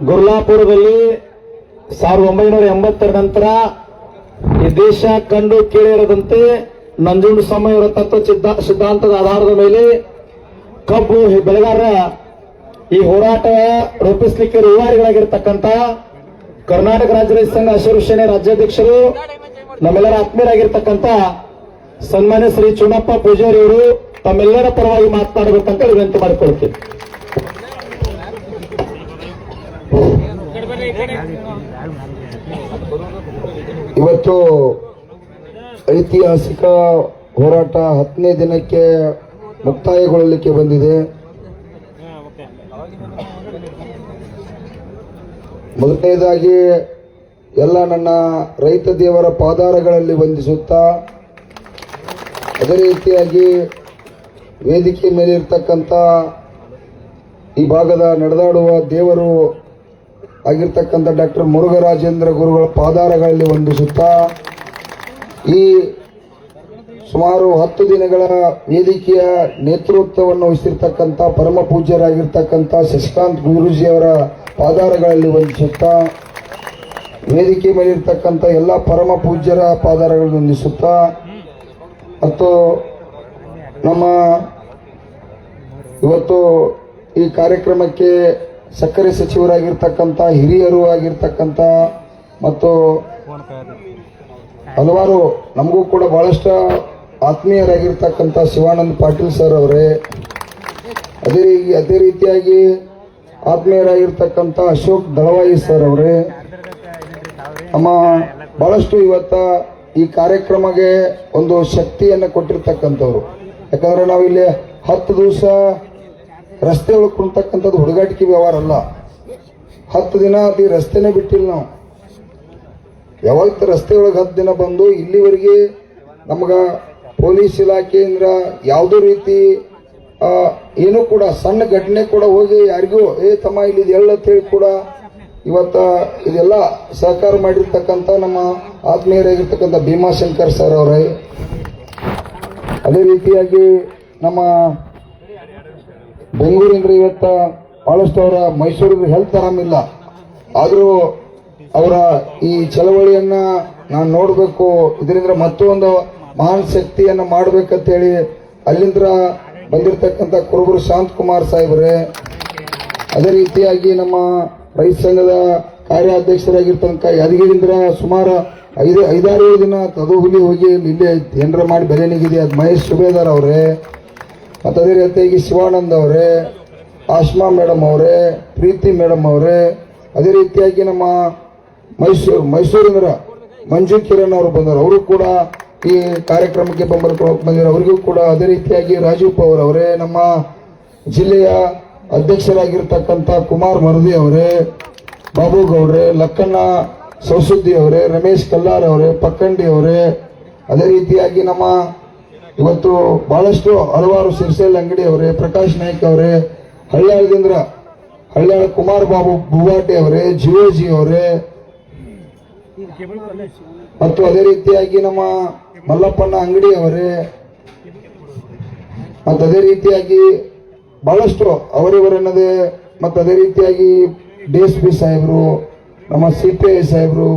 ಗುರ್ಲಾಪುರದಲ್ಲಿ ಸಾವಿರದ ಒಂಬೈನೂರ ಎಂಬತ್ತರ ನಂತರ ಈ ದೇಶ ಕಂಡು ಕೇಳಿರದಂತೆ ನಂಜುಂಡು ಸ್ವಾಮಿಯವರ ತತ್ವ ಸಿದ್ಧ- ಸಿದ್ಧಾಂತದ ಆಧಾರದ ಮೇಲೆ ಕಬ್ಬು ಬೆಳೆಗಾರರ ಈ ಹೋರಾಟ ರೂಪಿಸಲಿಕ್ಕೆ ರೂವಾರಿಗಳಾಗಿರ್ತಕ್ಕಂಥ ಕರ್ನಾಟಕ ರಾಜ್ಯ ರೈತ ಸಂಘ ಹಸಿರು ಸೇನೆ ರಾಜ್ಯಾಧ್ಯಕ್ಷರು, ನಮ್ಮೆಲ್ಲರ ಆತ್ಮೀಯರಾಗಿರ್ತಕ್ಕಂಥ ಸನ್ಮಾನ್ಯ ಶ್ರೀ ಚುನಪ್ಪ ಪೂಜಾರಿ ಅವರು ತಮ್ಮೆಲ್ಲರ ಪರವಾಗಿ ಮಾತನಾಡಬೇಕಂತ ವಿನಂತಿ ಮಾಡಿಕೊಳ್ತೀನಿ ಇವತ್ತು ಐತಿಹಾಸಿಕ ಹೋರಾಟ ಹತ್ತನೇ ದಿನಕ್ಕೆ ಮುಕ್ತಾಯಗೊಳ್ಳಲಿಕ್ಕೆ ಬಂದಿದೆ. ಮೊದಲನೇದಾಗಿ ಎಲ್ಲ ನನ್ನ ರೈತ ದೇವರ ಪಾದಾರಗಳಲ್ಲಿ ವಂದಿಸುತ್ತಾ, ಅದೇ ರೀತಿಯಾಗಿ ವೇದಿಕೆ ಮೇಲಿರ್ತಕ್ಕಂಥ ಈ ಭಾಗದ ನಡೆದಾಡುವ ದೇವರು ಆಗಿರ್ತಕ್ಕಂಥ ಡಾಕ್ಟರ್ ಮುರುಘರಾಜೇಂದ್ರ ಗುರುಗಳ ಪಾದಾರಗಳಲ್ಲಿ ವಂದಿಸುತ್ತಾ ಈ ಸುಮಾರು ಹತ್ತು ದಿನಗಳ ವೇದಿಕೆಯ ನೇತೃತ್ವವನ್ನು ವಹಿಸಿರ್ತಕ್ಕಂಥ ಪರಮ ಪೂಜ್ಯರಾಗಿರ್ತಕ್ಕಂಥ ಶಶಿಕಾಂತ್ ಗುರೂಜಿಯವರ ಪಾದಾರಗಳಲ್ಲಿ ವಂದಿಸುತ್ತಾ ವೇದಿಕೆ ಮೇಲಿರ್ತಕ್ಕಂಥ ಎಲ್ಲ ಪರಮ ಪೂಜ್ಯರ ಪಾದಾರಗಳನ್ನು ವಂದಿಸುತ್ತಾ ಮತ್ತು ನಮ್ಮ ಇವತ್ತು ಈ ಕಾರ್ಯಕ್ರಮಕ್ಕೆ ಸಕ್ಕರೆ ಸಚಿವರಾಗಿರ್ತಕ್ಕಂಥ, ಹಿರಿಯರು ಆಗಿರ್ತಕ್ಕಂಥ ಮತ್ತು ಹಲವಾರು ನಮಗೂ ಕೂಡ ಬಹಳಷ್ಟು ಆತ್ಮೀಯರಾಗಿರ್ತಕ್ಕಂಥ ಶಿವಾನಂದ್ ಪಾಟೀಲ್ ಸರ್ ಅವರೇ, ಅದೇ ಅದೇ ರೀತಿಯಾಗಿ ಆತ್ಮೀಯರಾಗಿರ್ತಕ್ಕಂಥ ಅಶೋಕ್ ದಳವಾಯಿ ಸರ್ ಅವರೇ, ನಮ್ಮ ಬಹಳಷ್ಟು ಇವತ್ತ ಈ ಕಾರ್ಯಕ್ರಮಕ್ಕೆ ಒಂದು ಶಕ್ತಿಯನ್ನು ಕೊಟ್ಟಿರ್ತಕ್ಕಂಥವ್ರು. ಯಾಕಂದ್ರೆ ಇಲ್ಲಿ ಹತ್ತು ದಿವಸ ರಸ್ತೆ ಒಳಗೆ ಕುಂತಕ್ಕಂಥದ್ದು ಹುಡುಗಾಟಿಕೆ ವ್ಯವಹಾರ ಅಲ್ಲ. ಹತ್ತು ದಿನ ಅದು ರಸ್ತೆನೇ ಬಿಟ್ಟಿಲ್ಲ ನಾವು. ಯಾವತ್ತು ರಸ್ತೆ ಒಳಗೆ ಹತ್ತು ದಿನ ಬಂದು ಇಲ್ಲಿವರೆಗೆ ನಮ್ಗೆ ಪೊಲೀಸ್ ಇಲಾಖೆಯಿಂದ ಯಾವುದೋ ರೀತಿ ಏನೂ ಕೂಡ ಸಣ್ಣ ಘಟನೆ ಕೂಡ ಹೋಗಿ ಯಾರಿಗೂ, ಏ ತಮ್ಮ, ಇಲ್ಲಿ ಎಲ್ಲ ಹೇಳಿ ಕೂಡ ಇವತ್ತ ಇದೆಲ್ಲ ಸಹಕಾರ ಮಾಡಿರ್ತಕ್ಕಂಥ ನಮ್ಮ ಆತ್ಮೀಯರಾಗಿರ್ತಕ್ಕಂಥ ಭೀಮಾಶಂಕರ್ ಸರ್ ಅವರೇ. ಅದೇ ರೀತಿಯಾಗಿ ನಮ್ಮ ಬೆಂಗಳೂರಿಂದ ಇವತ್ತ ಬಹಳಷ್ಟು ಅವರ ಮೈಸೂರಿಗೆ ಹೆಲ್ತ್ ಆರಾಮಿಲ್ಲ ಆದರೂ ಅವರ ಈ ಚಳವಳಿಯನ್ನ ನಾನು ನೋಡಬೇಕು. ಇದರಿಂದ ಮತ್ತೊಂದು ಮಹಾನ್ ಶಕ್ತಿಯನ್ನು ಮಾಡ್ಬೇಕಂತೇಳಿ ಅಲ್ಲಿಂದ ಬಂದಿರತಕ್ಕಂಥ ಕುರುಬರು ಶಾಂತಕುಮಾರ್ ಸಾಹೇಬ್ರೆ, ಅದೇ ರೀತಿಯಾಗಿ ನಮ್ಮ ರೈತ ಸಂಘದ ಕಾರ್ಯಾಧ್ಯಕ್ಷರಾಗಿರ್ತಕ್ಕ ಯಾದಗಿರಿಂದ್ರ ಸುಮಾರು ಐದು, ಐದಾರು ದಿನ ತದು ಹುಲಿ ಹೋಗಿ ಇಲ್ಲಿ ಏನರ ಮಾಡಿ ಬೆಲೆ ನಿಗಿದೆ ಅದು ಮಹೇಶ್ ಸುಬೇದಾರ್ ಅವರೇ ಮತ್ತು ಅದೇ ರೀತಿಯಾಗಿ ಶಿವಾನಂದ್ ಅವರೇ, ಆಶ್ಮಾ ಮೇಡಮ್ ಅವರೇ, ಪ್ರೀತಿ ಮೇಡಮ್ ಅವರೇ, ಅದೇ ರೀತಿಯಾಗಿ ನಮ್ಮ ಮೈಸೂರು ಮೈಸೂರಿನ ಮಂಜು ಕಿರಣ್ ಅವರು ಬಂದರು. ಅವರು ಕೂಡ ಈ ಕಾರ್ಯಕ್ರಮಕ್ಕೆ ಬೆಂಬಲಿಕೊಳ್ಳೋಕೆ ಬಂದಿರೋ ಅವರಿಗೂ ಕೂಡ ಅದೇ ರೀತಿಯಾಗಿ ರಾಜೀವ್ ಪವರ್ ಅವರೇ, ನಮ್ಮ ಜಿಲ್ಲೆಯ ಅಧ್ಯಕ್ಷರಾಗಿರ್ತಕ್ಕಂಥ ಕುಮಾರ್ ಮರದಿ ಅವರೇ, ಬಾಬು ಗೌಡ್ರೆ, ಲಕ್ಕಣ್ಣ ಸೌಸುದ್ದಿ ಅವರೇ, ರಮೇಶ್ ಕಲ್ಲಾರ್ ಅವರೇ, ಪಕ್ಕಂಡಿ ಅವರೇ, ಅದೇ ರೀತಿಯಾಗಿ ನಮ್ಮ ಇವತ್ತು ಬಹಳಷ್ಟು ಹಲವಾರು ಸಿರ್ಸೇಲ್ ಅಂಗಡಿ ಅವರೇ, ಪ್ರಕಾಶ್ ನಾಯ್ಕ ಅವರೇ ಹಳ್ಯಾಳದಿಂದ ಹಳ್ಯಾಳ ಕುಮಾರ್ ಬಾಬು ಬುವಾಟೆ ಅವರೇ ಜಿಯೋಜಿ ಅವರೇ. ಮತ್ತು ಅದೇ ರೀತಿಯಾಗಿ ನಮ್ಮ ಮಲ್ಲಪ್ಪಣ್ಣ ಅಂಗಡಿ ಅವರೇ. ಮತ್ತು ಅದೇ ರೀತಿಯಾಗಿ ಬಹಳಷ್ಟು ಅವರಿವರೆನ್ನದೇ, ಮತ್ತು ಅದೇ ರೀತಿಯಾಗಿ ಡಿ ಎಸ್ ಪಿ ಸಾಹೇಬರು, ನಮ್ಮ ಸಿ ಪಿ ಐ ಸಾಹೇಬರು,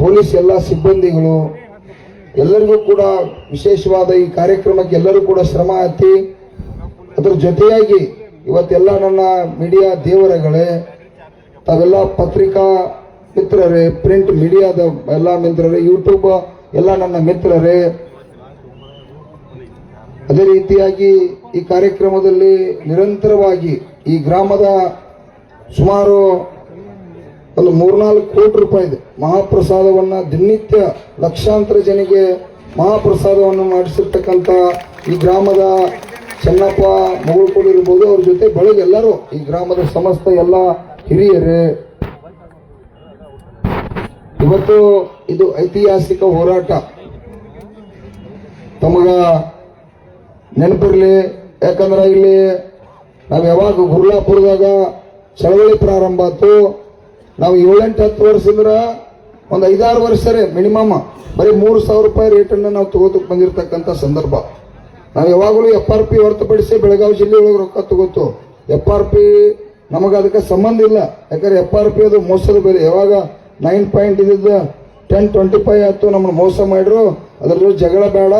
ಪೊಲೀಸ್ ಎಲ್ಲ ಸಿಬ್ಬಂದಿಗಳು ಎಲ್ಲರಿಗೂ ಕೂಡ ವಿಶೇಷವಾದ ಈ ಕಾರ್ಯಕ್ರಮಕ್ಕೆ ಎಲ್ಲರೂ ಕೂಡ ಶ್ರಮ ಹತ್ತಿ, ಅದರ ಜೊತೆಯಾಗಿ ಇವತ್ತೆಲ್ಲ ನನ್ನ ಮೀಡಿಯಾ ದೇವರಗಳೇ, ತಾವೆಲ್ಲ ಪತ್ರಿಕಾ ಮಿತ್ರರೇ ಪ್ರಿಂಟ್ ಮೀಡಿಯಾದ ಎಲ್ಲ ಮಿತ್ರರೇ ಯೂಟ್ಯೂಬ್ ಎಲ್ಲ ನನ್ನ ಮಿತ್ರರೇ, ಅದೇ ರೀತಿಯಾಗಿ ಈ ಕಾರ್ಯಕ್ರಮದಲ್ಲಿ ನಿರಂತರವಾಗಿ ಈ ಗ್ರಾಮದ ಸುಮಾರು ಒಂದು ಮೂರ್ನಾಲ್ಕು ಕೋಟಿ ರೂಪಾಯಿ ಇದೆ. ಮಹಾಪ್ರಸಾದವನ್ನ ದಿನನಿತ್ಯ ಲಕ್ಷಾಂತರ ಜನಿಗೆ ಮಹಾಪ್ರಸಾದವನ್ನು ಮಾಡಿಸಿರ್ತಕ್ಕಂಥ ಈ ಗ್ರಾಮದ ಚೆನ್ನಪ್ಪ ಇರ್ಬೋದು, ಅವ್ರ ಜೊತೆ ಬೆಳಗ್ಗೆ ಎಲ್ಲರೂ ಈ ಗ್ರಾಮದ ಸಮಸ್ತ ಎಲ್ಲ ಹಿರಿಯರೇ. ಇವತ್ತು ಇದು ಐತಿಹಾಸಿಕ ಹೋರಾಟ. ತಮಗ ನೆನಪಿರ್ಲಿ, ಯಾಕಂದ್ರೆ ಇಲ್ಲಿ ನಾವು ಯಾವಾಗ ಗುರ್ಲಾಪುರದಾಗ ಚಳವಳಿ ಪ್ರಾರಂಭ ಆಯ್ತು ನಾವು ಏಳೆಂಟು, ಹತ್ತು ವರ್ಷದಿಂದ ಒಂದು ಐದಾರು ವರ್ಷ ರೀ ಮಿನಿಮಮ್ ಬರೀ ಮೂರು ಸಾವಿರ ರೂಪಾಯಿ ರೇಟನ್ನು ನಾವು ತಗೋತಕ್ಕೆ ಬಂದಿರತಕ್ಕಂಥ ಸಂದರ್ಭ. ನಾವು ಯಾವಾಗಲೂ ಎಫ್ ಆರ್ ಪಿ ಹೊರತುಪಡಿಸಿ ಬೆಳಗಾವಿ ಜಿಲ್ಲೆ ಒಳಗೆ ರೊಕ್ಕ ತಗೋತು. ಎಫ್ ಆರ್ ಪಿ ನಮಗೆ ಅದಕ್ಕೆ ಸಂಬಂಧ ಇಲ್ಲ. ಯಾಕಂದ್ರೆ ಎಫ್ ಆರ್ ಪಿ ಅದು ಮೋಸದ ಬೆಲೆ. ಯಾವಾಗ ನೈನ್ ಪಾಯಿಂಟ್ ಇದ್ದಿದ್ದು ಟೆನ್ ಟ್ವೆಂಟಿ ಫೈವ್ ಆಯ್ತು, ನಮ್ಮನ್ನು ಮೋಸ ಮಾಡಿದ್ರು. ಅದ್ರ ಜೊತೆ ಜಗಳ ಬೇಡ.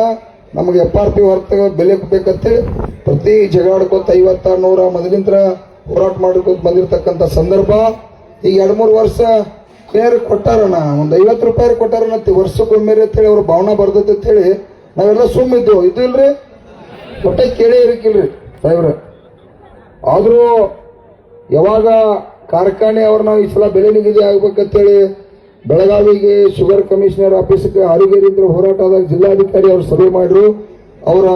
ನಮಗೆ ಎಫ್ ಆರ್ ಪಿ ಹೊರತ ಬೆಲೆ ಬೇಕಂತೇಳಿ ಪ್ರತಿ ಜಗಳಾಡ್ಕೊತ ಐವತ್ತ ನೂರ ಮೊದಲಿಂತ್ರ ಹೋರಾಟ ಮಾಡ್ಕೊತ ಬಂದಿರತಕ್ಕಂಥ ಸಂದರ್ಭ. ಈಗ ಎರಡು ಮೂರು ವರ್ಷ ಕ್ಲಿಯರ್ ಕೊಟ್ಟಾರಣ ಒಂದು ಐವತ್ತು ರೂಪಾಯಿ ಕೊಟ್ಟಾರಣ ವರ್ಷಕ್ಕೊಮ್ಮೆ ಅಂತೇಳಿ ಅವ್ರ ಭಾವನಾ ಬರ್ತೈತೆ ಅಂತೇಳಿ ನಾವೆಲ್ಲ ಸುಮ್ಮಿದ್ದೆವು ಇದು ಇಲ್ರಿ? ಒಟ್ಟೆ ಕೇಳೇ ಇರಕ್ಕಿಲ್ರಿ ಸಾಹೇಬ್ರ, ಆದರೂ ಯಾವಾಗ ಕಾರ್ಖಾನೆ ಅವ್ರು ನಾವು ಈ ಸಲ ಬೆಲೆ ನಿಗದಿ ಆಗ್ಬೇಕಂತೇಳಿ ಬೆಳಗಾವಿಗೆ ಶುಗರ್ ಕಮಿಷನರ್ ಆಫೀಸ್ಗೆ ಹೋರಾಟ ಆದಾಗ ಜಿಲ್ಲಾಧಿಕಾರಿ ಅವರು ಸಭೆ ಮಾಡಿದ್ರು. ಅವರ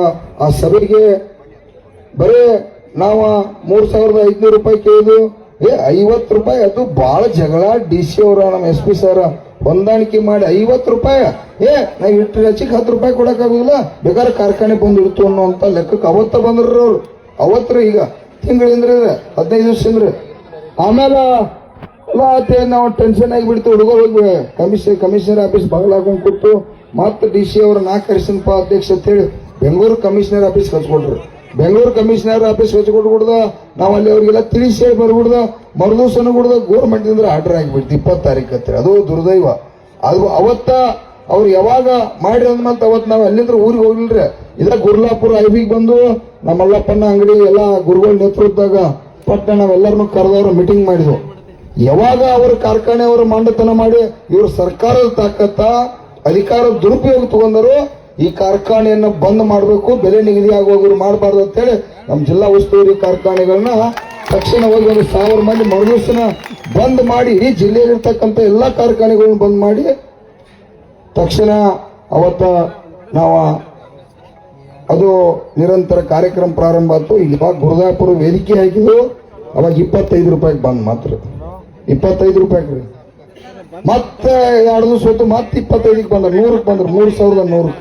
ಆ ಸಭೆಗೆ ಬರೀ ನಾವು ಮೂರ್ ಸಾವಿರದ ಐದ್ನೂರು ರೂಪಾಯಿ ಕೇಳಿದ್ವು. ಏ, ಐವತ್ತು ರೂಪಾಯಿ, ಅದು ಭಾಳ ಜಗಳ, ಡಿ ಸಿ ಅವರ, ನಮ್ಮ ಎಸ್ ಪಿ ಸರ್, ಹೊಂದಾಣಿಕೆ ಮಾಡಿ ಐವತ್ತು ರೂಪಾಯಿ. ಏ, ನಾ ಇಟ್ಟು ಹೆಚ್ಚಿಗೆ ಹತ್ತು ರೂಪಾಯಿ ಕೊಡೋಕ್ಕಾಗೋದಿಲ್ಲ. ಬೇಕಾದ್ರೆ ಕಾರ್ಖಾನೆ ಬಂದು ಇಡ್ತು ಅನ್ನೋಂಥ ಲೆಕ್ಕಕ್ಕೆ ಅವತ್ತ ಬಂದ್ರಿ ಅವ್ರು. ಅವತ್ತರ ಈಗ ತಿಂಗಳಿಂದ್ರೆ ಹದಿನೈದು ದಿವಸದಿಂದ ಆಮೇಲೆ ಮತ್ತೆ ನಾವು ಟೆನ್ಷನ್ ಆಗಿಬಿಡ್ತು ಹುಡುಗರು ಹೋಗಿ ಕಮಿಷನ್ ಕಮಿಷನರ್ ಆಫೀಸ್ ಹಾಕೊಂಡ್ ಕೊಟ್ಟು ಮತ್ತೆ ಡಿ ಸಿ ಅವ್ರ ನಾಲ್ಕು ಕರೆಸಿನಪ್ಪ ಅಧ್ಯಕ್ಷ ಅಂತೇಳಿ ಬೆಂಗಳೂರು ಕಮಿಷನರ್ ಆಫೀಸ್ ಕಳ್ಸ್ಕೊಟ್ರು. ಬೆಂಗಳೂರು ಕಮಿಷನರ್ ಆಫೀಸ್ ಕೊಟ್ಬಿಡ್ದ, ನಾವು ಅಲ್ಲಿ ಅವರಿಗೆಲ್ಲ ತಿಳಿಸಿ ಹೇಳಿ ಬರ್ಬಿಡ್ದ ಮರುದೂಸನ ಕೊಡ್ದ ಗೋರ್ಮೆಂಟ್ ಇಂದ ಆರ್ಡರ್ ಆಗಿಬಿಡ್ತು, ಇಪ್ಪತ್ತು ತಾರೀಕು ಹತ್ತಿರ. ಅದು ದುರ್ದೈವ. ಅದು ಅವತ್ತ ಅವ್ರು ಯಾವಾಗ ಮಾಡ್ರಿ ಅಂದ್ಮಂತ ಅವತ್ತು ನಾವು ಅಲ್ಲಿಂದ ಊರಿಗೆ ಹೋಗ್ಲಿಲ್ರಿ ಇದ್ರ ಗುರ್ಲಾಪುರ ಐಬಿಗೆ ಬಂದು ನಮ್ಮ ಮಲ್ಲಪ್ಪನ ಅಂಗಡಿ ಎಲ್ಲ ಗುರುಗಳ ನೇತೃತ್ವದಾಗ ಪಟ್ಟ ನಾವೆಲ್ಲರನ್ನು ಕರೆದವರು ಮೀಟಿಂಗ್ ಮಾಡಿದ್ವು. ಯಾವಾಗ ಅವರು ಕಾರ್ಖಾನೆ ಅವರು ಮಂಡತನ ಮಾಡಿ ಇವರು ಸರ್ಕಾರದ ತಾಕತ್ತ ಅಧಿಕಾರ ದುರುಪಯೋಗ ತಗೊಂಡರು ಈ ಕಾರ್ಖಾನೆಯನ್ನು ಬಂದ್ ಮಾಡಬೇಕು, ಬೆಲೆ ನಿಗದಿ ಆಗುವಾಗ ಮಾಡಬಾರ್ದು ಅಂತೇಳಿ ನಮ್ಮ ಜಿಲ್ಲಾ ಉಸ್ತುವಾರಿ ಕಾರ್ಖಾನೆಗಳನ್ನ ತಕ್ಷಣ ಹೋಗಿ ಒಂದು ಸಾವಿರ ಮಂದಿ ಮರುದಿವಸನ ಬಂದ್ ಮಾಡಿ ಈ ಜಿಲ್ಲೆಯಲ್ಲಿರ್ತಕ್ಕಂಥ ಎಲ್ಲಾ ಕಾರ್ಖಾನೆಗಳನ್ನು ಬಂದ್ ಮಾಡಿ, ತಕ್ಷಣ ಅವತ್ತ ನಾವು ಅದು ನಿರಂತರ ಕಾರ್ಯಕ್ರಮ ಪ್ರಾರಂಭ ಆಯ್ತು. ಇವಾಗ ಗುರುದಾಪುರ ವೇದಿಕೆ ಹಾಕಿದ್ರು ಅವಾಗ ಇಪ್ಪತ್ತೈದು ರೂಪಾಯಿಗೆ ಬಂದ್ ಮಾತ್ರ. ಇಪ್ಪತ್ತೈದು ರೂಪಾಯಿ ಮತ್ತೆ ಎರಡು ದಿವಸ ಹೊತ್ತು ಮತ್ತೆ ಇಪ್ಪತ್ತೈದಕ್ಕೆ ಬಂದ್ರು, ನೂರಕ್ಕೆ ಬಂದ್ರು, ಮೂರು ಸಾವಿರದ ನೂರು.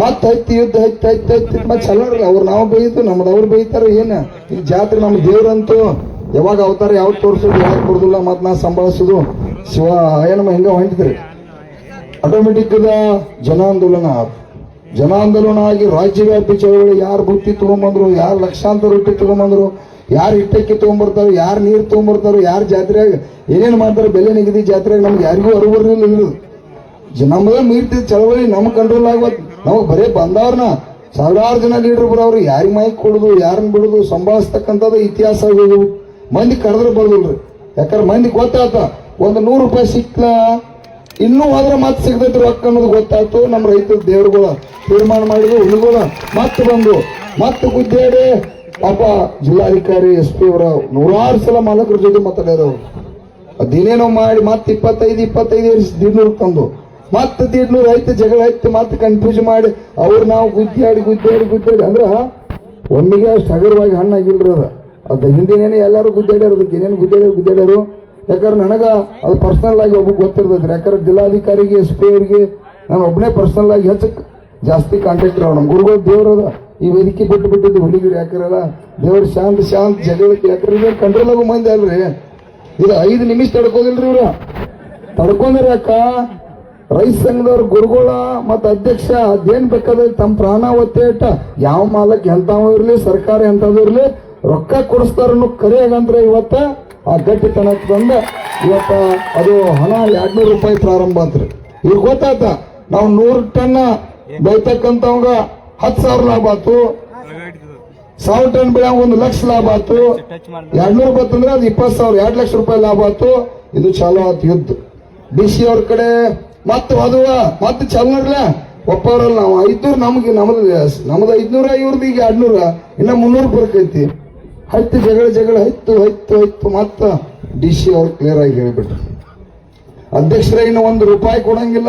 ಮತ್ತೆ ಹತ್ತಿ ಯುದ್ಧ ಹತ್ತಿ ಹತ್ತಿ ಹತ್ತಿ ಮತ್ತೆ ಚಲೋರಿ ಅವ್ರು ನಾವು ಬೈತು ನಮ್ದು ಅವ್ರು ಬೈತಾರ, ಏನ? ಈ ಜಾತ್ರೆ ನಮ್ಮ ದೇವ್ರಂತೂ. ಯಾವಾಗ ಅವತಾರ ಯಾವ ತೋರಿಸೋದು ಯಾವಾಗ ಕೊಡುದಿಲ್ಲ, ಮತ್ತೆ ನಾ ಸಂಭಾಳಿಸೋದು. ಶಿವ ಏನಮ್ಮ ಹಿಂಗ ಹೊಂಟಿದ್ರಿ? ಆಟೋಮೆಟಿಕ್ ಜನಾಂದೋಲನ ಜನ ಜನಾಂದೋಲನ ಆಗಿ ರಾಜ್ಯವ್ಯಾಪಿ ಚಳವಳಿ, ಯಾರು ಬುತ್ತಿ ತೊಗೊಂಬಂದ್ರು, ಯಾರು ಲಕ್ಷಾಂತರ ರೊಟ್ಟಿ ತಗೊಂಬಂದ್ರು, ಯಾರು ಇಟ್ಟಕ್ಕಿ ತಗೊಂಬರ್ತಾರೋ, ಯಾರು ನೀರು ತೊಗೊಂಬರ್ತಾರೋ, ಯಾರು ಜಾತ್ರೆಯಾಗ ಏನೇನು ಮಾಡ್ತಾರೆ, ಬೆಲೆ ನಿಗದಿ ಜಾತ್ರೆಯಾಗ ನಮ್ಗೆ ಯಾರಿಗೂ ಅರಿವಿರಲಿಲ್ಲ ಇರೋದು. ಜ- ಮೀರ್ತಿದ್ದ ಮೀರ್ತಿ ಚಳವಳಿ ನಮ್ಮ ಕಂಟ್ರೋಲ್ ಆಗೋತ್ ನಮಗ್ ಬರೇ ಬಂದವ್ರನ್ನ ಸಾವಿರಾರು ಜನ ಲೀಡರ್ ಬರೋರು, ಯಾರಿಗೆ ಮೈಕ್ ಕೊಡುದು, ಯಾರನ್ನ ಬಿಡುದು, ಸಂಭಾಳಿಸ್ತಕ್ಕಂಥದ್ದು ಇತಿಹಾಸ ಆಗೋದು ಮಂದಿ ಕರೆದ್ರೆ ಬರ್ದಿಲ್ರಿ. ಯಾಕಂದ್ರೆ ಮಂದಿ ಗೊತ್ತಾತ, ಒಂದು ನೂರು ರೂಪಾಯಿ ಸಿಕ್ಕ ಇನ್ನೂ ಹೋದ್ರೆ ಮತ್ತೆ ಸಿಗ್ತೈತಿ ರೊಕ್ಕ ಅನ್ನೋದು ಗೊತ್ತಾಯ್ತು ನಮ್ಮ ರೈತರ ದೇವ್ರುಗಳು ತೀರ್ಮಾನ ಮಾಡಿದ್ರು, ಹುಡುಗರು ಮತ್ತೆ ಬಂದು, ಮತ್ತೆ ಗುದ್ದೇಡಿ. ಪಾಪ ಜಿಲ್ಲಾಧಿಕಾರಿ ಎಸ್ ಪಿ ಅವರ ನೂರಾರು ಸಲ ಮಾಲಕರ ಜೊತೆ ಮಾತಾಡ್ಯಾರ ಅವ್ರು. ಅದೇನೇನೋ ಮಾಡಿ, ಮತ್ತೆ ಇಪ್ಪತ್ತೈದು ಇಪ್ಪತ್ತೈದು ದಿನ ತಂದು. ಮತ್ತೆ ದಿಡ್ನೂರು ರೈತ ಜಗಳ ಆಯ್ತು ಮತ್ತೆ ಕನ್ಫ್ಯೂಸ್ ಮಾಡಿ ಅವ್ರು ನಾವು ಗುದ್ದಾಡಿ ಗುದ್ದಾಡಿ ಗುದ್ದಾಡಿ ಅಂದ್ರೆ ಒಮ್ಮಿಗೆ ಅಷ್ಟು ಹಗರವಾಗಿ ಹಣ್ಣಾಗಿಲ್ರಿ ಅದ. ಅದ ಹಿಂದಿನೇನೆ ಎಲ್ಲರೂ ಗುದ್ದಾಡ್ಯಾರ ಅದಕ್ಕೆ ಏನೇನು ಗುದ್ದಾಡ್ಯಾರ ಗುದ್ದಾಡ್ಯಾರು ಯಾಕಂದ್ರೆ ನನಗೆ ಅದು ಪರ್ಸನಲ್ ಆಗಿ ಒಬ್ಬ ಗೊತ್ತಿರ್ತೈತ್ರಿ. ಯಾಕಂದ್ರೆ ಜಿಲ್ಲಾಧಿಕಾರಿಗೆ ಎಸ್ ಪಿ ಅವರಿಗೆ ನಾನು ಒಬ್ಬನೇ ಪರ್ಸನಲ್ ಆಗಿ ಹೆಚ್ಚು ಜಾಸ್ತಿ ಕಾಂಟ್ಯಾಕ್ಟ್ ಇರೋ ನಮ್ಮ ಗುರುಗಳು ದೇವ್ರದ ಈ ವೇದಿಕೆ ಬಿಟ್ಟು ಬಿಟ್ಟಿದ್ದು ಹುಡುಗಿರು ಯಾಕರಲ್ಲ ದೇವ್ರ ಶಾಂತ ಶಾಂತ, ಜಗಳಕ್ಕೆ ಯಾಕಂದ್ರೆ ಕಂಟ್ರೋಲ್ ಆಗೋ ಮಂದಿ ಅಲ್ರಿ. ಇದು ಐದು ನಿಮಿಷ ತಡ್ಕೋದಿಲ್ರಿ ಇವ್ರ. ತಡ್ಕೊಂಡ್ರೆ ಅಕ್ಕ ರೈತ ಸಂಘದವ್ರ ಗುರುಗಳ ಮತ್ತು ಅಧ್ಯಕ್ಷ ಅದೇನ್ ಬೇಕಾದ್ರೆ ತಮ್ಮ ಪ್ರಾಣ ಒತ್ತೇಟ ಯಾವ ಮಾಲಕ್ ಎಂತಾವ ಇರ್ಲಿ, ಸರ್ಕಾರ ಎಂಥದ್ದು ಇರ್ಲಿ, ರೊಕ್ಕ ಕೊಡಿಸ್ತಾರ ಅನ್ನೋ ಕರೆಯಾಗಂದ್ರೆ ಇವತ್ತ ಆ ಗಟ್ಟಿತನಕ್ ಬಂದ ಇವತ್ತ ಅದು ಹಣ ಎರಡ್ನೂರು ರೂಪಾಯಿ ಪ್ರಾರಂಭ ಆತ್ರಿ. ಈಗ ಗೊತ್ತಾತ, ನಾವು ನೂರು ಟನ್ ಬೈತಕ್ಕಂತವಂಗ ಹತ್ತು ಸಾವಿರ ಲಾಭ ಆತು. ಸಾವಿರ ಟನ್ ಬೆಳೆ ಒಂದು ಲಕ್ಷ ಲಾಭ ಆತು. ಎರಡ್ನೂರು ಬತ್ತಂದ್ರೆ ಅದು ಇಪ್ಪತ್ತು ಸಾವಿರ, ಎರಡು ಲಕ್ಷ ರೂಪಾಯಿ ಲಾಭ ಆತು. ಇದು ಚಾಲು ಆತು ಯುದ್ಧ. ಡಿ ಸಿ ಅವ್ರ ಕಡೆ ಮತ್ತೆ ಅದು ಮತ್ತೆ ಚಾಲು ಒಪ್ಪವರಲ್ಲ ನಾವು. ಐದ್ನೂರು ನಮಗೆ, ನಮ್ದು ನಮ್ದು ಐದ್ನೂರ ಇವ್ರದ್ದು ಈಗ ಎರಡ್ನೂರ. ಇನ್ನ ಮುನ್ನೂರು ಬರ್ಕೈತಿ ಹತ್ತು ಜಗಳ ಜಗಳ ಹತ್ತು ಹತ್ತು ಹತ್ತು ಮತ್ತ ಡಿ ಸಿ ಅವ್ರು ಕ್ಲಿಯರ್ ಆಗಿ ಹೇಳಿಬಿಟ್ರು. ಅಧ್ಯಕ್ಷರ, ಇನ್ನು ಒಂದು ರೂಪಾಯಿ ಕೊಡಂಗಿಲ್ಲ.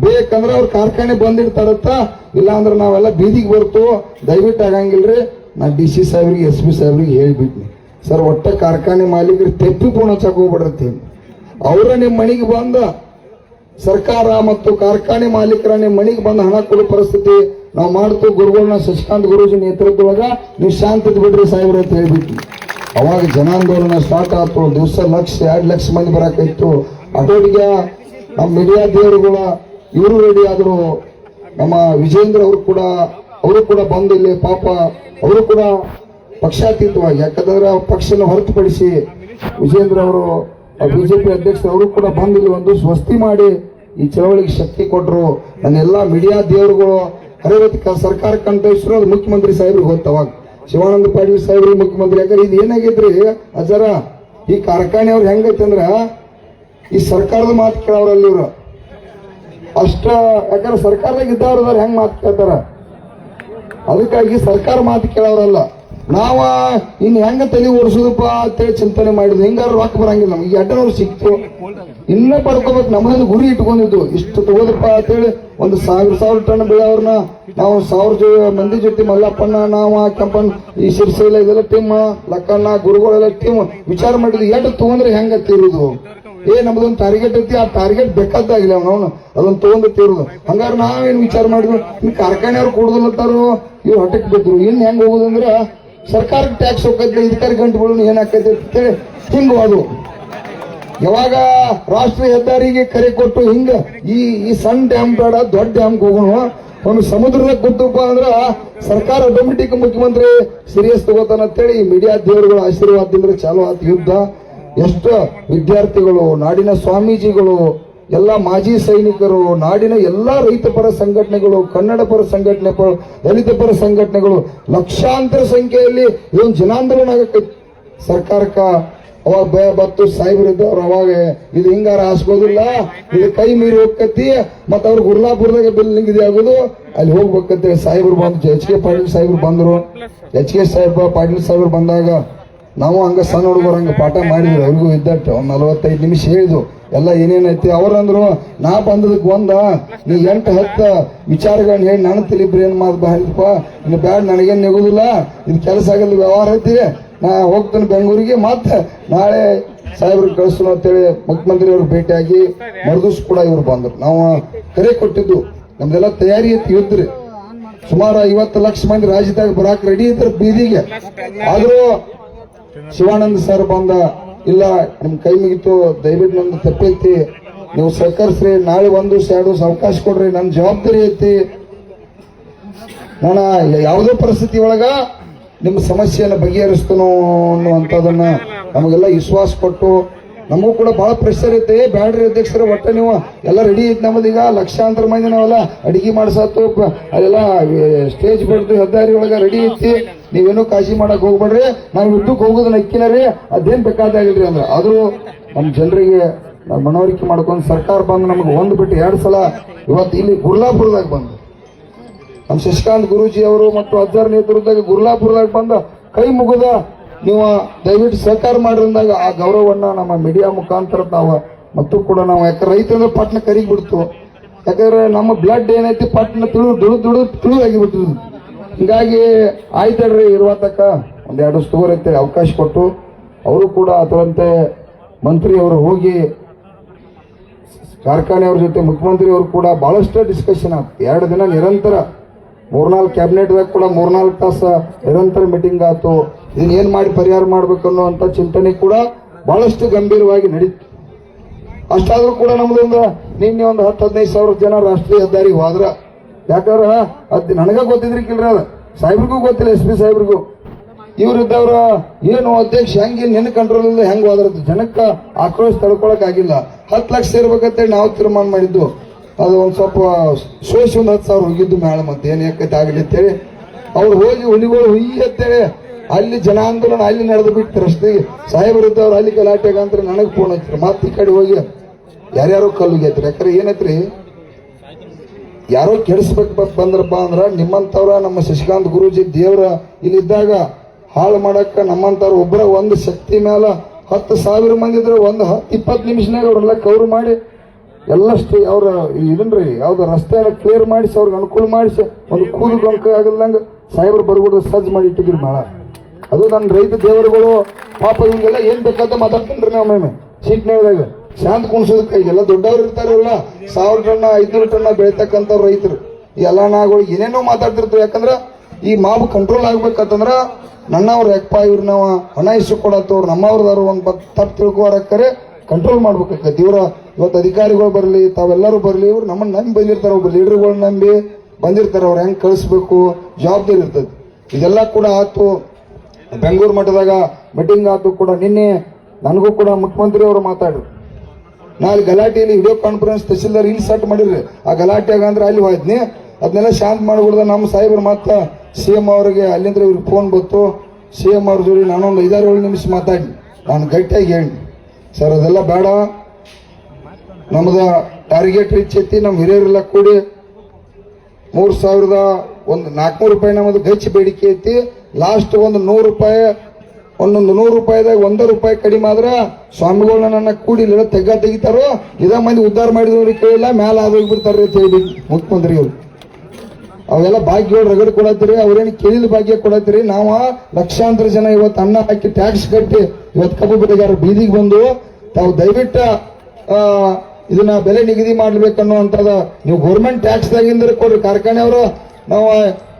ಬೇಕಂದ್ರೆ ಅವ್ರ ಕಾರ್ಖಾನೆ ಬಂದಿರ್ತಾರತ್ತ. ಇಲ್ಲ ಅಂದ್ರೆ ನಾವೆಲ್ಲ ಬೀದಿಗೆ ಬರ್ತು. ದಯವಿಟ್ಟು ಆಗಂಗಿಲ್ರಿ. ನಾ ಡಿ ಸಿ ಸಾಹೇಬ್ರಿಗೆ, ಎಸ್ ಪಿ ಸಾಹೇಬ್ರಿಗೆ ಹೇಳ್ಬಿಟ್ನಿ. ಸರ್, ಒಟ್ಟ ಕಾರ್ಖಾನೆ ಮಾಲೀಕರು ತೆಪ್ಪಿ ಪೂರ್ಣ ಹಚ್ಚಕ್ ಹೋಗ್ಬಿಡ್ರತ್ತಿ. ಅವರ ನಿಮ್ಮ ಮನೆಗೆ ಬಂದ ಸರ್ಕಾರ ಮತ್ತು ಕಾರ್ಖಾನೆ ಮಾಲೀಕರನ್ನೇ ಮನೆಗೆ ಬಂದು ಹಣ ಕೊಡೋ ಪರಿಸ್ಥಿತಿ ನಾವು ಮಾಡ್ತು ಗುರುಗಳನ್ನ ಶಶಿಕಾಂತ್ ಗುರೂಜಿ ನೇತೃತ್ವದಾಗ ನೀವು ಶಾಂತಿ ಬಿಡ್ರಿ ಸಾಹೇಬ್ರ ಅಂತ ಹೇಳ್ಬಿಟ್ಟು. ಅವಾಗ ಜನಾಂದೋಲನ ಸ್ಟಾರ್ಟ್ ಆಯ್ತು ದಿವಸ ಲಕ್ಷ, ಎರಡು ಲಕ್ಷ ಮಂದಿ ಬರಕೈತ್ತು ಅದೊಡಿಗೆ ನಮ್ಮ ಮೀಡಿಯಾ ದೇವರುಗಳ, ಇವರು ರೆಡಿ ಆದರು. ನಮ್ಮ ವಿಜೇಂದ್ರ ಅವರು ಕೂಡ ಅವರು ಕೂಡ ಬಂದು ಇಲ್ಲಿ ಪಾಪ, ಅವರು ಕೂಡ ಪಕ್ಷಾತೀತವಾಗಿ, ಯಾಕಂದ್ರೆ ಪಕ್ಷನ ಹೊರತುಪಡಿಸಿ ವಿಜೇಂದ್ರ ಅವರು ಬಿಜೆಪಿ ಅಧ್ಯಕ್ಷರು ಕೂಡ ಬಂದು ಇಲ್ಲಿ ಒಂದು ಸ್ವಸ್ತಿ ಮಾಡಿ ಈ ಚಳವಳಿಗೆ ಶಕ್ತಿ ಕೊಟ್ಟರು ನನ್ನೆಲ್ಲ ಮೀಡಿಯಾ ದೇವರುಗಳು ಹರಿವತ್ತು ಸರ್ಕಾರ ಕಂಠಿಸಿದ್ರು ಅದು ಮುಖ್ಯಮಂತ್ರಿ ಸಾಹೇಬ್ರಿಗೆ ಗೊತ್ತವಾಗ ಶಿವಾನಂದ ಪಾಟೀಲ್ ಸಾಹೇಬ್ರಿ ಮುಖ್ಯಮಂತ್ರಿ ಯಾಕಂದ್ರೆ ಇದು ಏನಾಗೈತ್ರಿ ಅಜರ, ಈ ಕಾರ್ಖಾನೆ ಅವ್ರು ಹೆಂಗೈತೆ ಅಂದ್ರ, ಈ ಸರ್ಕಾರದ ಮಾತು ಕೇಳವ್ರಲ್ಲಿ ಇವರು. ಅಷ್ಟ, ಯಾಕಂದ್ರೆ ಸರ್ಕಾರದಾಗ ಇದ್ದವ್ರು ಅದಾರ, ಹೆಂಗ್ ಮಾತು ಕೇಳ್ತಾರ? ಅದಕ್ಕಾಗಿ ಸರ್ಕಾರ ಮಾತು ಕೇಳೋರಲ್ಲ ನಾವ ಇನ್ ಹೆಂಗ ತಲೆ ಓಡಿಸೋದಪ್ಪ ಅಂತೇಳಿ ಚಿಂತನೆ ಮಾಡಿದ್ವಿ. ಹಿಂಗಾರು ರೊಕ್ಕ ಬರಂಗಿಲ್ಲ. ನಮ್ಗೆ ಎಡ್ಡನವ್ರು ಸಿಕ್ತು. ಇನ್ನ ಪಡ್ಕೋಬೇಕು. ನಮ್ಮದೊಂದು ಗುರಿ ಇಟ್ಕೊಂಡಿದ್ದು. ಇಷ್ಟು ತಗೋದಪ್ಪ ಅಂತೇಳಿ ಒಂದು ಸಾವಿರ ಸಾವಿರ ಟನ್ ಬೆಳೆಯವ್ರನ್ನ. ನಾವು ಸಾವಿರ ಮಂದಿ ಜೊತೆ ಮಲ್ಲಪ್ಪಣ್ಣ, ನಾವ ಕೆಂಪಣ್ಣ ಈ ಶಿರ್ಸೆಲ್ಲ ಇದೆಲ್ಲ ಟೀಮ್ ಲಕ್ಕಣ್ಣ, ಗುರುಗಳೆಲ್ಲ ಟೀಮ್ ವಿಚಾರ ಮಾಡಿದ್ವಿ. ಎಷ್ಟು ತಗೊಂಡ್ರೆ ಹೆಂಗ ತೀರುದು? ಏ, ನಮ್ದೊಂದು ಟಾರ್ಗೆಟ್ ಐತಿ. ಆ ಟಾರ್ಗೆಟ್ ಬೇಕಾದಾಗಿಲ್ಲ ಅವನು. ಅದನ್ನ ತಗೊಂಡು ತೀರುದು. ಹಂಗಾರ ನಾವೇನ್ ವಿಚಾರ ಮಾಡಿದ್ವಿ. ಕಾರ್ಖಾನೆಯವ್ರು ಕೊಡುದಿಲ್ಲತ್ತಾರು ಇವ್ರು ಹೊಟ್ಟೆಗೆ ಬಿದ್ರು ಇನ್ ಹೆಂಗ್ ಹೋಗುದಂದ್ರ ಸರ್ಕಾರಕ್ಕೆ ಟ್ಯಾಕ್ಸ್ ಹೋಗೈತಿ ಇದಕ್ಕಾರಿ ಗಂಟುಗಳನ್ನ ಏನ್ ಆಕೈತಿ ಅಂತೇಳಿ ಹಿಂಗ್ ಅದು. ಯಾವಾಗ ರಾಷ್ಟ್ರೀಯ ಹೆದ್ದಾರಿಗೆ ಕರೆ ಕೊಟ್ಟು ಹಿಂಗ ಈ ಈ ಸಣ್ಣ ಡ್ಯಾಮ್ ಬೇಡ, ದೊಡ್ಡ ಡ್ಯಾಮ್ ಹೋಗೋಣ, ಒಂದು ಸಮುದ್ರದ ಗೊತ್ತಪ್ಪ ಅಂದ್ರ ಸರ್ಕಾರ ಆಟೋಮೆಟಿಕ್ ಮುಖ್ಯಮಂತ್ರಿ ಸೀರಿಯಸ್ ತಗೋತಾನ ಅಂತೇಳಿ ಮೀಡಿಯಾ ದೇವರುಗಳ ಆಶೀರ್ವಾದದಿಂದ ಚಾಲು ಆತ ಯುದ್ಧ. ಎಷ್ಟು ವಿದ್ಯಾರ್ಥಿಗಳು, ನಾಡಿನ ಸ್ವಾಮೀಜಿಗಳು ಎಲ್ಲ ಮಾಜಿ ಸೈನಿಕರು, ನಾಡಿನ ಎಲ್ಲ ರೈತ ಪರ ಸಂಘಟನೆಗಳು, ಕನ್ನಡ ಪರ ಸಂಘಟನೆ ದಲಿತ ಪರ ಸಂಘಟನೆಗಳು ಲಕ್ಷಾಂತರ ಸಂಖ್ಯೆಯಲ್ಲಿ ಇದೊಂದು ಜನಾಂದೋಲನ ಆಗಕ್ಕೆ ಸರ್ಕಾರಕ್ಕ ಅವಾಗ ಭಯ ಬತ್ತು. ಸಾಹೇಬ್ರಿದ್ದವ್ರು ಅವಾಗ, ಇದು ಹಿಂಗಾರ ಹಾಸ್ಕೋದಿಲ್ಲ ಇದು ಕೈ ಮೀರಿ ಹೋಗ್ಕತ್ತಿ ಮತ್ತ ಅವ್ರು ಗುರ್ಲಾಪುರದಾಗ ಬಿಲ್ಡಿಂಗ್ ಇದೆ ಆಗೋದು, ಅಲ್ಲಿ ಹೋಗ್ಬೇಕಂತ ಸಾಹೇಬ್ರು ಬಂದು ಎಚ್ ಕೆ ಪಾಟೀಲ್ ಸಾಹೇಬ್ರು ಬಂದ್ರು. ಎಚ್ ಕೆ ಸಾಹೇಬ್, ಪಾಟೀಲ್ ಸಾಹೇಬ್ರು ಬಂದಾಗ ನಾವು ಹಂಗ ಸಣ್ಣ ಹುಡುಗರು ಹಂಗೆ ಪಾಠ ಮಾಡಿದ್ರು, ಅವ್ರಿಗೂ ಇದ್ದಟ್ಟು ಒಂದು ನಲವತ್ತೈದು ನಿಮಿಷ ಹೇಳಿದ್ರು. ಎಲ್ಲ ಏನೇನೈತಿ? ಅವ್ರಂದ್ರು, ನಾ ಬಂದದಕ್ಕೆ ಒಂದ ನೀ ಎಂಟು ಹತ್ತು ವಿಚಾರಗಳನ್ನ ಹೇಳಿ ನನ್ನ ತಿಳಿಬ್ರಿ ಏನು ಮಾತು ಬಾರಿದಪ್ಪ ಇನ್ನು ಬ್ಯಾಡ ನನಗೇನ್ ನೆಗೋದಿಲ್ಲ, ಇದು ಕೆಲಸ ಆಗಲ್ಲ ವ್ಯವಹಾರ ಐತಿ. ನಾ ಹೋಗ್ತೇನೆ ಬೆಂಗಳೂರಿಗೆ, ಮತ್ತೆ ನಾಳೆ ಸಾಹೇಬ್ರಿಗೆ ಕಳಿಸೋಣ ಅಂತೇಳಿ ಮುಖ್ಯಮಂತ್ರಿ ಅವ್ರಿಗೆ ಭೇಟಿಯಾಗಿ ಮರುದಿವ್ಸ ಕೂಡ ಇವ್ರು ಬಂದರು. ನಾವು ಕರೆ ಕೊಟ್ಟಿದ್ದು, ನಮ್ದೆಲ್ಲ ತಯಾರಿ ಐತಿ, ಇದ್ರಿ. ಸುಮಾರು ಐವತ್ತು ಲಕ್ಷ ಮಂದಿ ರಾಜ್ಯದಾಗ ಬರಾಕ್ ರೆಡಿ ಇದ್ರ ಬೀದಿಗೆ. ಆದ್ರೂ ಶಿವಾನಂದ ಸರ್ ಬಂದ, ಇಲ್ಲ, ನಿಮ್ ಕೈ ಮುಗಿತು, ದಯವಿಟ್ಟು ನಮ್ದು ತಪ್ಪೈತಿ ನೀವು ಸಹಕರಿಸ್ರಿ, ನಾಳೆ ಒಂದು ದಿವಸ ಎರಡು ಅವಕಾಶ ಕೊಡ್ರಿ ನನ್ನ ಜವಾಬ್ದಾರಿ ಐತಿ. ನಾನು, ಯಾವುದೇ ಪರಿಸ್ಥಿತಿ ಒಳಗ ನಿಮ್ಮ ಸಮಸ್ಯೆಯನ್ನು ಬಗೆಹರಿಸ್ತನೋ ಅನ್ನುವಂಥದ್ದನ್ನು ನಮಗೆಲ್ಲ ವಿಶ್ವಾಸ ಕೊಟ್ಟು ನಮಗೂ ಕೂಡ ಬಹಳ ಪ್ರೆಷರ್ ಐತೆ ಬ್ಯಾಡ್ರಿ ಅಧ್ಯಕ್ಷರ, ಒಟ್ಟೆ ನೀವು ಎಲ್ಲ ರೆಡಿ ಐತಿ ನಮ್ಮದೀಗ ಲಕ್ಷಾಂತರ ಮಂದಿ ನಾವೆಲ್ಲ ಅಡಿಗೆ ಮಾಡಿಸತ್ತು ಅಲ್ಲೆಲ್ಲ ಸ್ಟೇಜ್ ಬೆಳೆದು ಹೆದ್ದಾರಿ ಒಳಗೆ ರೆಡಿ ಐತಿ ನೀವೇನು ಕಾಶಿ ಮಾಡಕ್ ಹೋಗ್ಬೇಡ್ರಿ. ನಾವು ಯುದ್ಧಕ್ಕೆ ಹೋಗೋದು ನಕ್ಕಿನರಿ ಅದೇನ್ ಬೇಕಾದಾಗಿಲ್ರಿ ಅಂದ್ರೆ. ಆದರೂ ನಮ್ಮ ಜನರಿಗೆ ನಾವು ಮನವರಿಕೆ ಮಾಡ್ಕೊಂಡು ಸರ್ಕಾರ ಬಂದು ನಮ್ಗೆ ಒಂದು ಬಿಟ್ಟು ಎರಡು ಸಲ ಇವತ್ತು ಇಲ್ಲಿ ಗುರ್ಲಾಪುರದಾಗ ಬಂದು. ನಮ್ಮ ಶಶಿಕಾಂತ್ ಗುರೂಜಿ ಅವರು ಮತ್ತು ಅಜ್ಜರ್ ನೇತೃತ್ವದಾಗ ಗುರ್ಲಾಪುರದಾಗ ಬಂದು ಕೈ ಮುಗಿದ ನೀವು ದಯವಿಟ್ಟು ಸಹಕಾರ ಮಾಡಿದಾಗ ಆ ಗೌರವವನ್ನ ನಮ್ಮ ಮೀಡಿಯಾ ಮುಖಾಂತರ ನಾವು ಮತ್ತು ಕೂಡ ನಾವು ಯಾಕಂದ್ರೆ ರೈತ ಅಂದ್ರೆ ಪಟ್ನ ಕರಿಗಿಬಿಡ್ತು ಯಾಕಂದ್ರೆ ನಮ್ಮ ಬ್ಲಡ್ ಏನೈತಿ ಪಟ್ನ ತುಳು ದುಳು ದುಳು ತುಳು ಬಿಡ್ತದ ಹೀಗಾಗಿ ಆಯ್ತಡ್ರಿ ಇರುವ ತಕ್ಕ ಒಂದ್ ಎರಡು ಸ್ಟೋರ್ ಐತೆ, ಅವಕಾಶ ಕೊಟ್ಟು. ಅವರು ಕೂಡ ಅದರಂತೆ ಮಂತ್ರಿಯವರು ಹೋಗಿ, ಕಾರ್ಖಾನೆಯವ್ರ ಜೊತೆ ಮುಖ್ಯಮಂತ್ರಿಯವರು ಕೂಡ ಭಾಳಷ್ಟು ಡಿಸ್ಕಷನ್ ಆಗ್ತದೆ ಎರಡು ದಿನ ನಿರಂತರ ಮೂರ್ನಾಲ್ಕು ಕ್ಯಾಬಿನೆಟ್ದಾಗ ಕೂಡ ಮೂರ್ನಾಲ್ಕು ತಾಸ ನಿರಂತರ ಮೀಟಿಂಗ್ ಆಯ್ತು. ಇದನ್ನ ಏನ್ ಮಾಡಿ ಪರಿಹಾರ ಮಾಡ್ಬೇಕು ಅನ್ನುವಂತ ಚಿಂತನೆ ಕೂಡ ಬಹಳಷ್ಟು ಗಂಭೀರವಾಗಿ ನಡೀತು. ಅಷ್ಟಾದರೂ ಕೂಡ ನಮ್ದೊಂದು ನಿನ್ನೆ ಒಂದು ಹತ್ತು, ಹದಿನೈದು ಸಾವಿರ ಜನ ರಾಷ್ಟ್ರೀಯ ಹೆದ್ದಾರಿಗೆ ಹೋದ್ರ. ಯಾಕಂದ್ರೆ, ಅದು ನನಗೆ ಗೊತ್ತಿದ್ರಿಕಿಲ್ರಿ ಅದು. ಸಾಹೇಬ್ರಿಗೂ ಗೊತ್ತಿಲ್ಲ, ಎಸ್ ಪಿ ಸಾಹೇಬ್ರಿಗೂ. ಇವ್ರಿದ್ದವ್ರ ಏನು ಅಧ್ಯಕ್ಷ ಹೆಂಗೆ ನಿನ್ನ ಕಂಟ್ರೋಲ್ ಹೆಂಗ್ ಹೋದ್ರದ್ದು ಜನಕ್ಕೆ ಆಕ್ರೋಶ ತಡ್ಕೊಳಕ್ ಆಗಿಲ್ಲ. ಹತ್ತು ಲಕ್ಷ ಸೇರ್ಬೇಕಂತೇಳಿ ನಾವು ತೀರ್ಮಾನ ಮಾಡಿದ್ದು. ಅದು ಒಂದು ಸ್ವಲ್ಪ ಶೋಷ ಒಂದು ಹತ್ತು ಸಾವಿರ ಹೋಗಿದ್ದು ಮೇಳ ಮತ್ತೆ ಏನು ಯಾಕೈತೆ ಆಗಲಿ ಅಂತೇಳಿ ಅವ್ರು ಹೋಗಿ ಹುಲಿಗಳು ಹುಯ್ಯಿ ಅಂತೇಳಿ ಅಲ್ಲಿ ಜನಾಂದೋಲನ ಅಲ್ಲಿ ನಡೆದು ಬಿಟ್ಟು ಅಷ್ಟೇ. ಸಾಹೇಬರು ಇದ್ದವ್ರು ಅಲ್ಲಿ ಗಲಾಟೆ ಅಂತ ನನಗೆ ಫೋನ್ ಹಚ್ಚಿದ್ರು. ಮತ್ತೆ ಈ ಕಡೆ ಹೋಗಿ ಯಾರ್ಯಾರೋ ಕಲ್ಲು ಗೆದ್ರಿ ಯಾಕಂದ್ರೆ ಏನೈತ್ರಿ? ಯಾರೋ ಕೆಡಿಸ್ಬೇಕು ಬಂದ್ರಪ್ಪ ಅಂದ್ರೆ ನಿಮ್ಮಂಥವ್ರ, ನಮ್ಮ ಶಶಿಕಾಂತ್ ಗುರೂಜಿ ದೇವ್ರ ಇಲ್ಲಿದ್ದಾಗ ಹಾಳು ಮಾಡಕ್ಕ ನಮ್ಮಂಥವ್ರು ಒಬ್ಬರ ಒಂದು ಶಕ್ತಿ ಮೇಲೆ ಹತ್ತು ಸಾವಿರ ಮಂದಿ ಇದ್ರೆ ಒಂದು ಹತ್ತು ಇಪ್ಪತ್ತು ನಿಮಿಷನಾಗ ಅವ್ರೆಲ್ಲ ಕವರ್ ಮಾಡಿ ಎಲ್ಲಷ್ಟು ಅವ್ರ ಇದನ್ರಿ, ಯಾವ್ದು ರಸ್ತೆನ ಕ್ಲಿಯರ್ ಮಾಡಿಸಿ, ಅವ್ರಿಗೆ ಅನುಕೂಲ ಮಾಡಿಸಿ, ಒಂದು ಕೂದು ಗೊಂಕ ಆಗಲ್ದಂಗ ಸಾಹೇಬ್ರು ಬರ್ಬಿಡು ಸಜ್ಜ ಮಾಡಿ ಇಟ್ಟಿದ್ರು ಭಾಳ ಅದು ನನ್ನ ರೈತ ದೇವರುಗಳು, ಪಾಪ ಹಿಂಗೆಲ್ಲ ಏನ್ ಬೇಕಾದ ಮಾತಾಡ್ತೀನಿ ನಾವು ಮೇಮೆ ಸೀಟ್ನಾಗ ಶಾಂತ ಕುಣಿಸೋದಕ್ಕೆ ಈಗೆಲ್ಲ ದೊಡ್ಡವ್ರು ಇರ್ತಾರಲ್ಲ, ಸಾವಿರ ಟನ್ನ, ಐದ್ನೂರು ಟನ್ನ ಬೆಳಿತಕ್ಕಂಥ ರೈತರು. ಎಲ್ಲ ನಾಗಳು ಏನೇನೋ ಮಾತಾಡ್ತಿರ್ತಾರೆ, ಯಾಕಂದ್ರೆ ಈ ಮಾವು ಕಂಟ್ರೋಲ್ ಆಗ್ಬೇಕಂತಂದ್ರ ನನ್ನವ್ರ ಯಾಕಪ್ಪ ಇವ್ರು ನಾವು ಹಣ ಇಸ್ಕೊಡತ್ತವ್ರು ಕೊಡತ್ತವ್ರು ನಮ್ಮವ್ರದಾರು ಒಂದು ತಪ್ಪು ತಿಳ್ಕೊರಕ್ಕರೆ ಕಂಟ್ರೋಲ್ ಮಾಡ್ಬೇಕಾಗ್ತದೆ. ತೀವ್ರ ಇವತ್ತು ಅಧಿಕಾರಿಗಳು ಬರಲಿ, ತಾವೆಲ್ಲರೂ ಬರಲಿ, ಇವ್ರು ನಮ್ಮನ್ನು ನಂಬಿ ಬಂದಿರ್ತಾರೆ. ಒಬ್ಬ ಲೀಡರ್ಗಳು ನಂಬಿ ಬಂದಿರ್ತಾರೆ. ಅವ್ರು ಹೆಂಗೆ ಕಳಿಸ್ಬೇಕು, ಜವಾಬ್ದಾರಿ ಇರ್ತದೆ. ಇದೆಲ್ಲ ಕೂಡ ಆತು. ಬೆಂಗಳೂರು ಮಠದಾಗ ಮೀಟಿಂಗ್ ಆಯ್ತು ಕೂಡ ನಿನ್ನೆ. ನನಗೂ ಕೂಡ ಮುಖ್ಯಮಂತ್ರಿ ಅವರು ಮಾತಾಡ್ರು. ನಾಳೆ ಗಲಾಟೆಯಲ್ಲಿ ವಿಡಿಯೋ ಕಾನ್ಫರೆನ್ಸ್ ತಹಸೀಲ್ದಾರ್ ಇಲ್ಲಿ ಸೆಟ್ ಮಾಡಿರ್ರಿ ಆ ಗಲಾಟೆ ಅಂದ್ರೆ ಅಲ್ಲಿ ಹೋಯ್ತೀನಿ ಅದನ್ನೆಲ್ಲ ಶಾಂತ ಮಾಡ್ಬಿಡ್ದ ನಮ್ಮ ಸಾಹೇಬ್ರು ಮತ್ತೆ ಸಿ ಎಂ ಅವರಿಗೆ. ಅಲ್ಲಿಂದ್ರೆ ಇವ್ರಿಗೆ ಫೋನ್ ಬಂತು. ಸಿ ಎಂ ಅವ್ರ ಜೋಡಿ ನಾನೊಂದು ಐದಾರು ಏಳು ನಿಮಿಷ ಮಾತಾಡಿ ನಾನು ಗಟ್ಟಿಯಾಗಿ ಹೇಳಿ ಸರ್, ಅದೆಲ್ಲ ಬೇಡ. ನಮ್ದ ಟಾರ್ಗೆಟ್ ರೀಚ್ ಐತಿ ನಮ್ಮ ಹಿರಿಯರೆಲ್ಲ ಕೂಡಿ ಮೂರ್ ಸಾವಿರದ ಒಂದು ನಾಲ್ಕುನೂರು ರೂಪಾಯಿ ನಮ್ಮದು ಗಚ್ಚಿ ಬೇಡಿಕೆ ಐತಿ. ಲಾಸ್ಟ್ ಒಂದು ನೂರು ರೂಪಾಯಿ, ಒಂದೊಂದು ನೂರು ರೂಪಾಯಿದಾಗ ಒಂದ ರೂಪಾಯಿ ಕಡಿಮೆ ಆದ್ರೆ ಸ್ವಾಮಿಗಳನ್ನ ನನ್ನ ಕೂಡಿ ತೆಗ್ಗ ತೆಗಿತಾರೋ, ಇದ ಮಂದಿ ಉದ್ಧಾರ ಮಾಡಿದವ್ರಿಗೆ ಕೇಳಿಲ್ಲ, ಮ್ಯಾಲ ಆದೋಗ್ಬಿಡ್ತಾರ್ರಿ ಅಂತ ಹೇಳಿ ಅವ್ರು. ಅವೆಲ್ಲ ಭಾಗ್ಯಗಳು ರಗಡ್ ಕೊಡತ್ತೀರಿ, ಅವ್ರೇನು ಕೇಳಿದ ಭಾಗ್ಯ ಕೊಡತ್ತೀರಿ. ನಾವು ಲಕ್ಷಾಂತರ ಜನ ಇವತ್ತು ಅನ್ನ ಹಾಕಿ ಟ್ಯಾಕ್ಸ್ ಕಟ್ಟಿ ಇವತ್ತು ಕಬ್ಬು ಬೆಳೆಗಾರ ಬೀದಿಗೆ ಬಂದು ತಾವು ದಯವಿಟ್ಟು ಇದನ್ನ ಬೆಲೆ ನಿಗದಿ ಮಾಡ್ಬೇಕನ್ನುವಂಥದ್ದು ನೀವು ಗೌರ್ಮೆಂಟ್ ಟ್ಯಾಕ್ಸ್ ದಾಗಿಂದ ಕೊಡ್ರಿ. ಕಾರ್ಖಾನೆಯವರು ನಾವು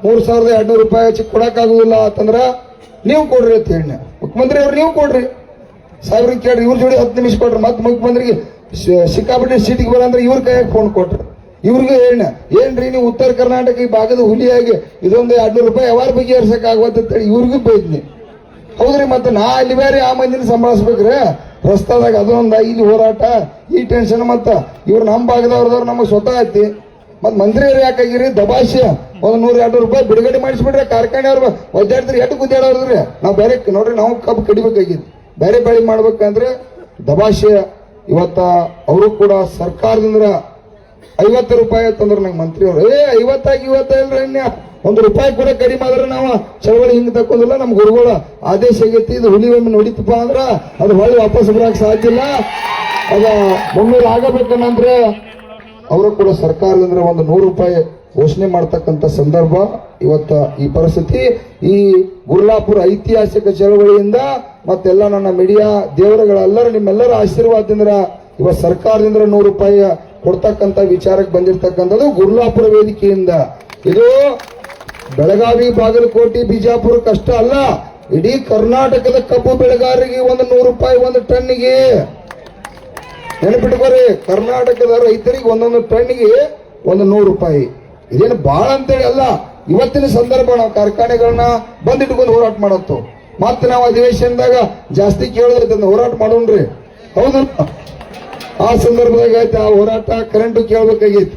ಮೂರು ಸಾವಿರದ ಎರಡ್ನೂರು ರೂಪಾಯಿ ಹೆಚ್ಚು ಕೊಡೋಕ್ಕಾಗುವುದಿಲ್ಲ ಅಂತಂದ್ರೆ ನೀವು ಕೊಡ್ರಿ ಅಂತ ಹೇಳಿ ಮುಖ್ಯಮಂತ್ರಿ ಅವ್ರು ನೀವು ಕೊಡ್ರಿ. ಸಾವಿರ ಕೇಳ್ರಿ, ಇವ್ರ ಜೋಡಿ ಹತ್ತು ನಿಮಿಷ ಕೊಡ್ರಿ. ಮತ್ತೆ ಮುಖ್ಯಮಂತ್ರಿಗೆ ಸಿಕ್ಕಾಪಟ್ಟಿ ಸೀಟಿಗೆ ಬರಂದ್ರೆ ಇವ್ರ ಕೈಯಾಗ ಫೋನ್ ಕೊಟ್ರಿ. ಇವ್ರಿಗೆ ಹೇಳ ಏನ್ರಿ ನೀವು ಉತ್ತರ ಕರ್ನಾಟಕ ಈ ಭಾಗದ ಹುಲಿಯಾಗಿ ಇದೊಂದು ಎರಡ್ನೂರು ರೂಪಾಯಿ ಯಾವಾರ ಆಗುವಂತ ಹೇಳಿ ಇವ್ರಿಗೂ ಬೈದ್ನಿ. ಹೌದ್ರಿ, ಮತ್ತೆ ನಾ ಅಲ್ಲಿ ಬೇರೆ ಆ ಮಂದಿನ ಸಂಭಾಳಿಸ್ಬೇಕ್ರಿ? ರಸ್ತಾದಾಗ ಅದೊಂದು ಇಲ್ಲಿ ಹೋರಾಟ, ಈ ಟೆನ್ಷನ್ ಮತ್ತು ಇವ್ರು ನಮ್ಮ ಭಾಗದವ್ರದವ್ರು ನಮಗೆ ಸ್ವತಃ ಐತಿ. ಮತ್ತು ಮಂತ್ರಿಯವ್ರು ಯಾಕಾಗಿರಿ? ದಬಾಶೆ ಒಂದು ನೂರ ಎರಡು ರೂಪಾಯಿ ಬಿಡುಗಡೆ ಮಾಡಿಸ್ಬಿಟ್ರೆ ಕಾರ್ಖಾನೆಯವ್ರು ಒದ್ದಾಡ್ತಾರೆ ಎಟ್ಟು ಗುದ್ದಾಡೋದ್ರಿ ನಾವು ಬೇರೆ ನೋಡ್ರಿ, ನಾವು ಕಬ್ಬು ಕಡಿಬೇಕಾಗಿತ್ತು. ಬೇರೆ ಬೆಳೆ ಮಾಡ್ಬೇಕಂದ್ರೆ ದಬಾಶೆ ಇವತ್ತ ಅವರು ಕೂಡ ಸರ್ಕಾರದಿಂದ ಐವತ್ತು ರೂಪಾಯಿ ತಂದ್ರ ನಂಗೆ ಮಂತ್ರಿ ಅವರು ಏ, ಐವತ್ತಾಗಿ ಇವತ್ತ ಇಲ್ರಿ ಒಂದು ರೂಪಾಯಿ ಕೂಡ ಕಡಿಮೆ ಆದ್ರೆ ನಾವು ಚಳವಳಿ ಹಿಂಗೆ ತಕ್ಕೋದಿಲ್ಲ ನಮ್ಮ ಗುರುಗಳ ಆದೇಶ ಆಗೈತಿ, ಇದು ಹುಲಿ ಒಮ್ಮೆ ನೋಡಿತಪ್ಪ ಅಂದ್ರ ಅದು ಹೊಳ್ಳಿ ವಾಪಸ್ ಬರಕ್ ಸಾಧ್ಯ ಇಲ್ಲ. ಅದ ಮುನ್ನೂರು ಆಗಬೇಕನ್ನಂದ್ರೆ ಅವರು ಕೂಡ ಸರ್ಕಾರದಿಂದ ಒಂದು ನೂರು ರೂಪಾಯಿ ಘೋಷಣೆ ಮಾಡ್ತಕ್ಕಂಥ ಸಂದರ್ಭ ಇವತ್ತ ಈ ಪರಿಸ್ಥಿತಿ. ಈ ಗುರ್ಲಾಪುರ ಐತಿಹಾಸಿಕ ಚಳವಳಿಯಿಂದ ಮತ್ತೆಲ್ಲ ನನ್ನ ಮೀಡಿಯಾ ದೇವರುಗಳೆಲ್ಲರೂ ನಿಮ್ಮೆಲ್ಲರ ಆಶೀರ್ವಾದದಿಂದ ಇವತ್ತು ಸರ್ಕಾರದಿಂದ ನೂರು ರೂಪಾಯಿ ಕೊಡ್ತಕ್ಕಂಥ ವಿಚಾರಕ್ಕೆ ಬಂದಿರತಕ್ಕಂಥದ್ದು ಗುರ್ಲಾಪುರ ವೇದಿಕೆಯಿಂದ. ಇದು ಬೆಳಗಾವಿ, ಬಾಗಲಕೋಟೆ ಬಿಜಾಪುರಕ್ಕಷ್ಟ ಅಲ್ಲ. ಇಡೀ ಕರ್ನಾಟಕದ ಕಬ್ಬು ಬೆಳೆಗಾರರಿಗೆ ಒಂದು ನೂರು ರೂಪಾಯಿ, ಒಂದು ಟನ್ನಿಗೆ. ನೆನಪಿಟ್ಕೋರಿ ಕರ್ನಾಟಕದ ರೈತರಿಗೆ ಒಂದೊಂದು ಟನ್ನಿಗೆ ಒಂದು ನೂರು ರೂಪಾಯಿ. ಇದೇನು ಬಾಳ ಅಂತೇಳಿ ಅಲ್ಲ. ಇವತ್ತಿನ ಸಂದರ್ಭ ನಾವು ಕಾರ್ಖಾನೆಗಳನ್ನ ಬಂದಿಟ್ಕೊಂಡು ಹೋರಾಟ ಮಾಡತ್ತು. ಮತ್ತೆ ನಾವು ಅಧಿವೇಶನದಾಗ ಜಾಸ್ತಿ ಕೇಳೋದೈತೆ ಹೋರಾಟ ಮಾಡೋಣ್ರಿ ಹೌದು. ಆ ಸಂದರ್ಭದಾಗ ಐತೆ ಆ ಹೋರಾಟ ಕರೆಂಟ್ ಕೇಳಬೇಕಾಗಿತ್ತು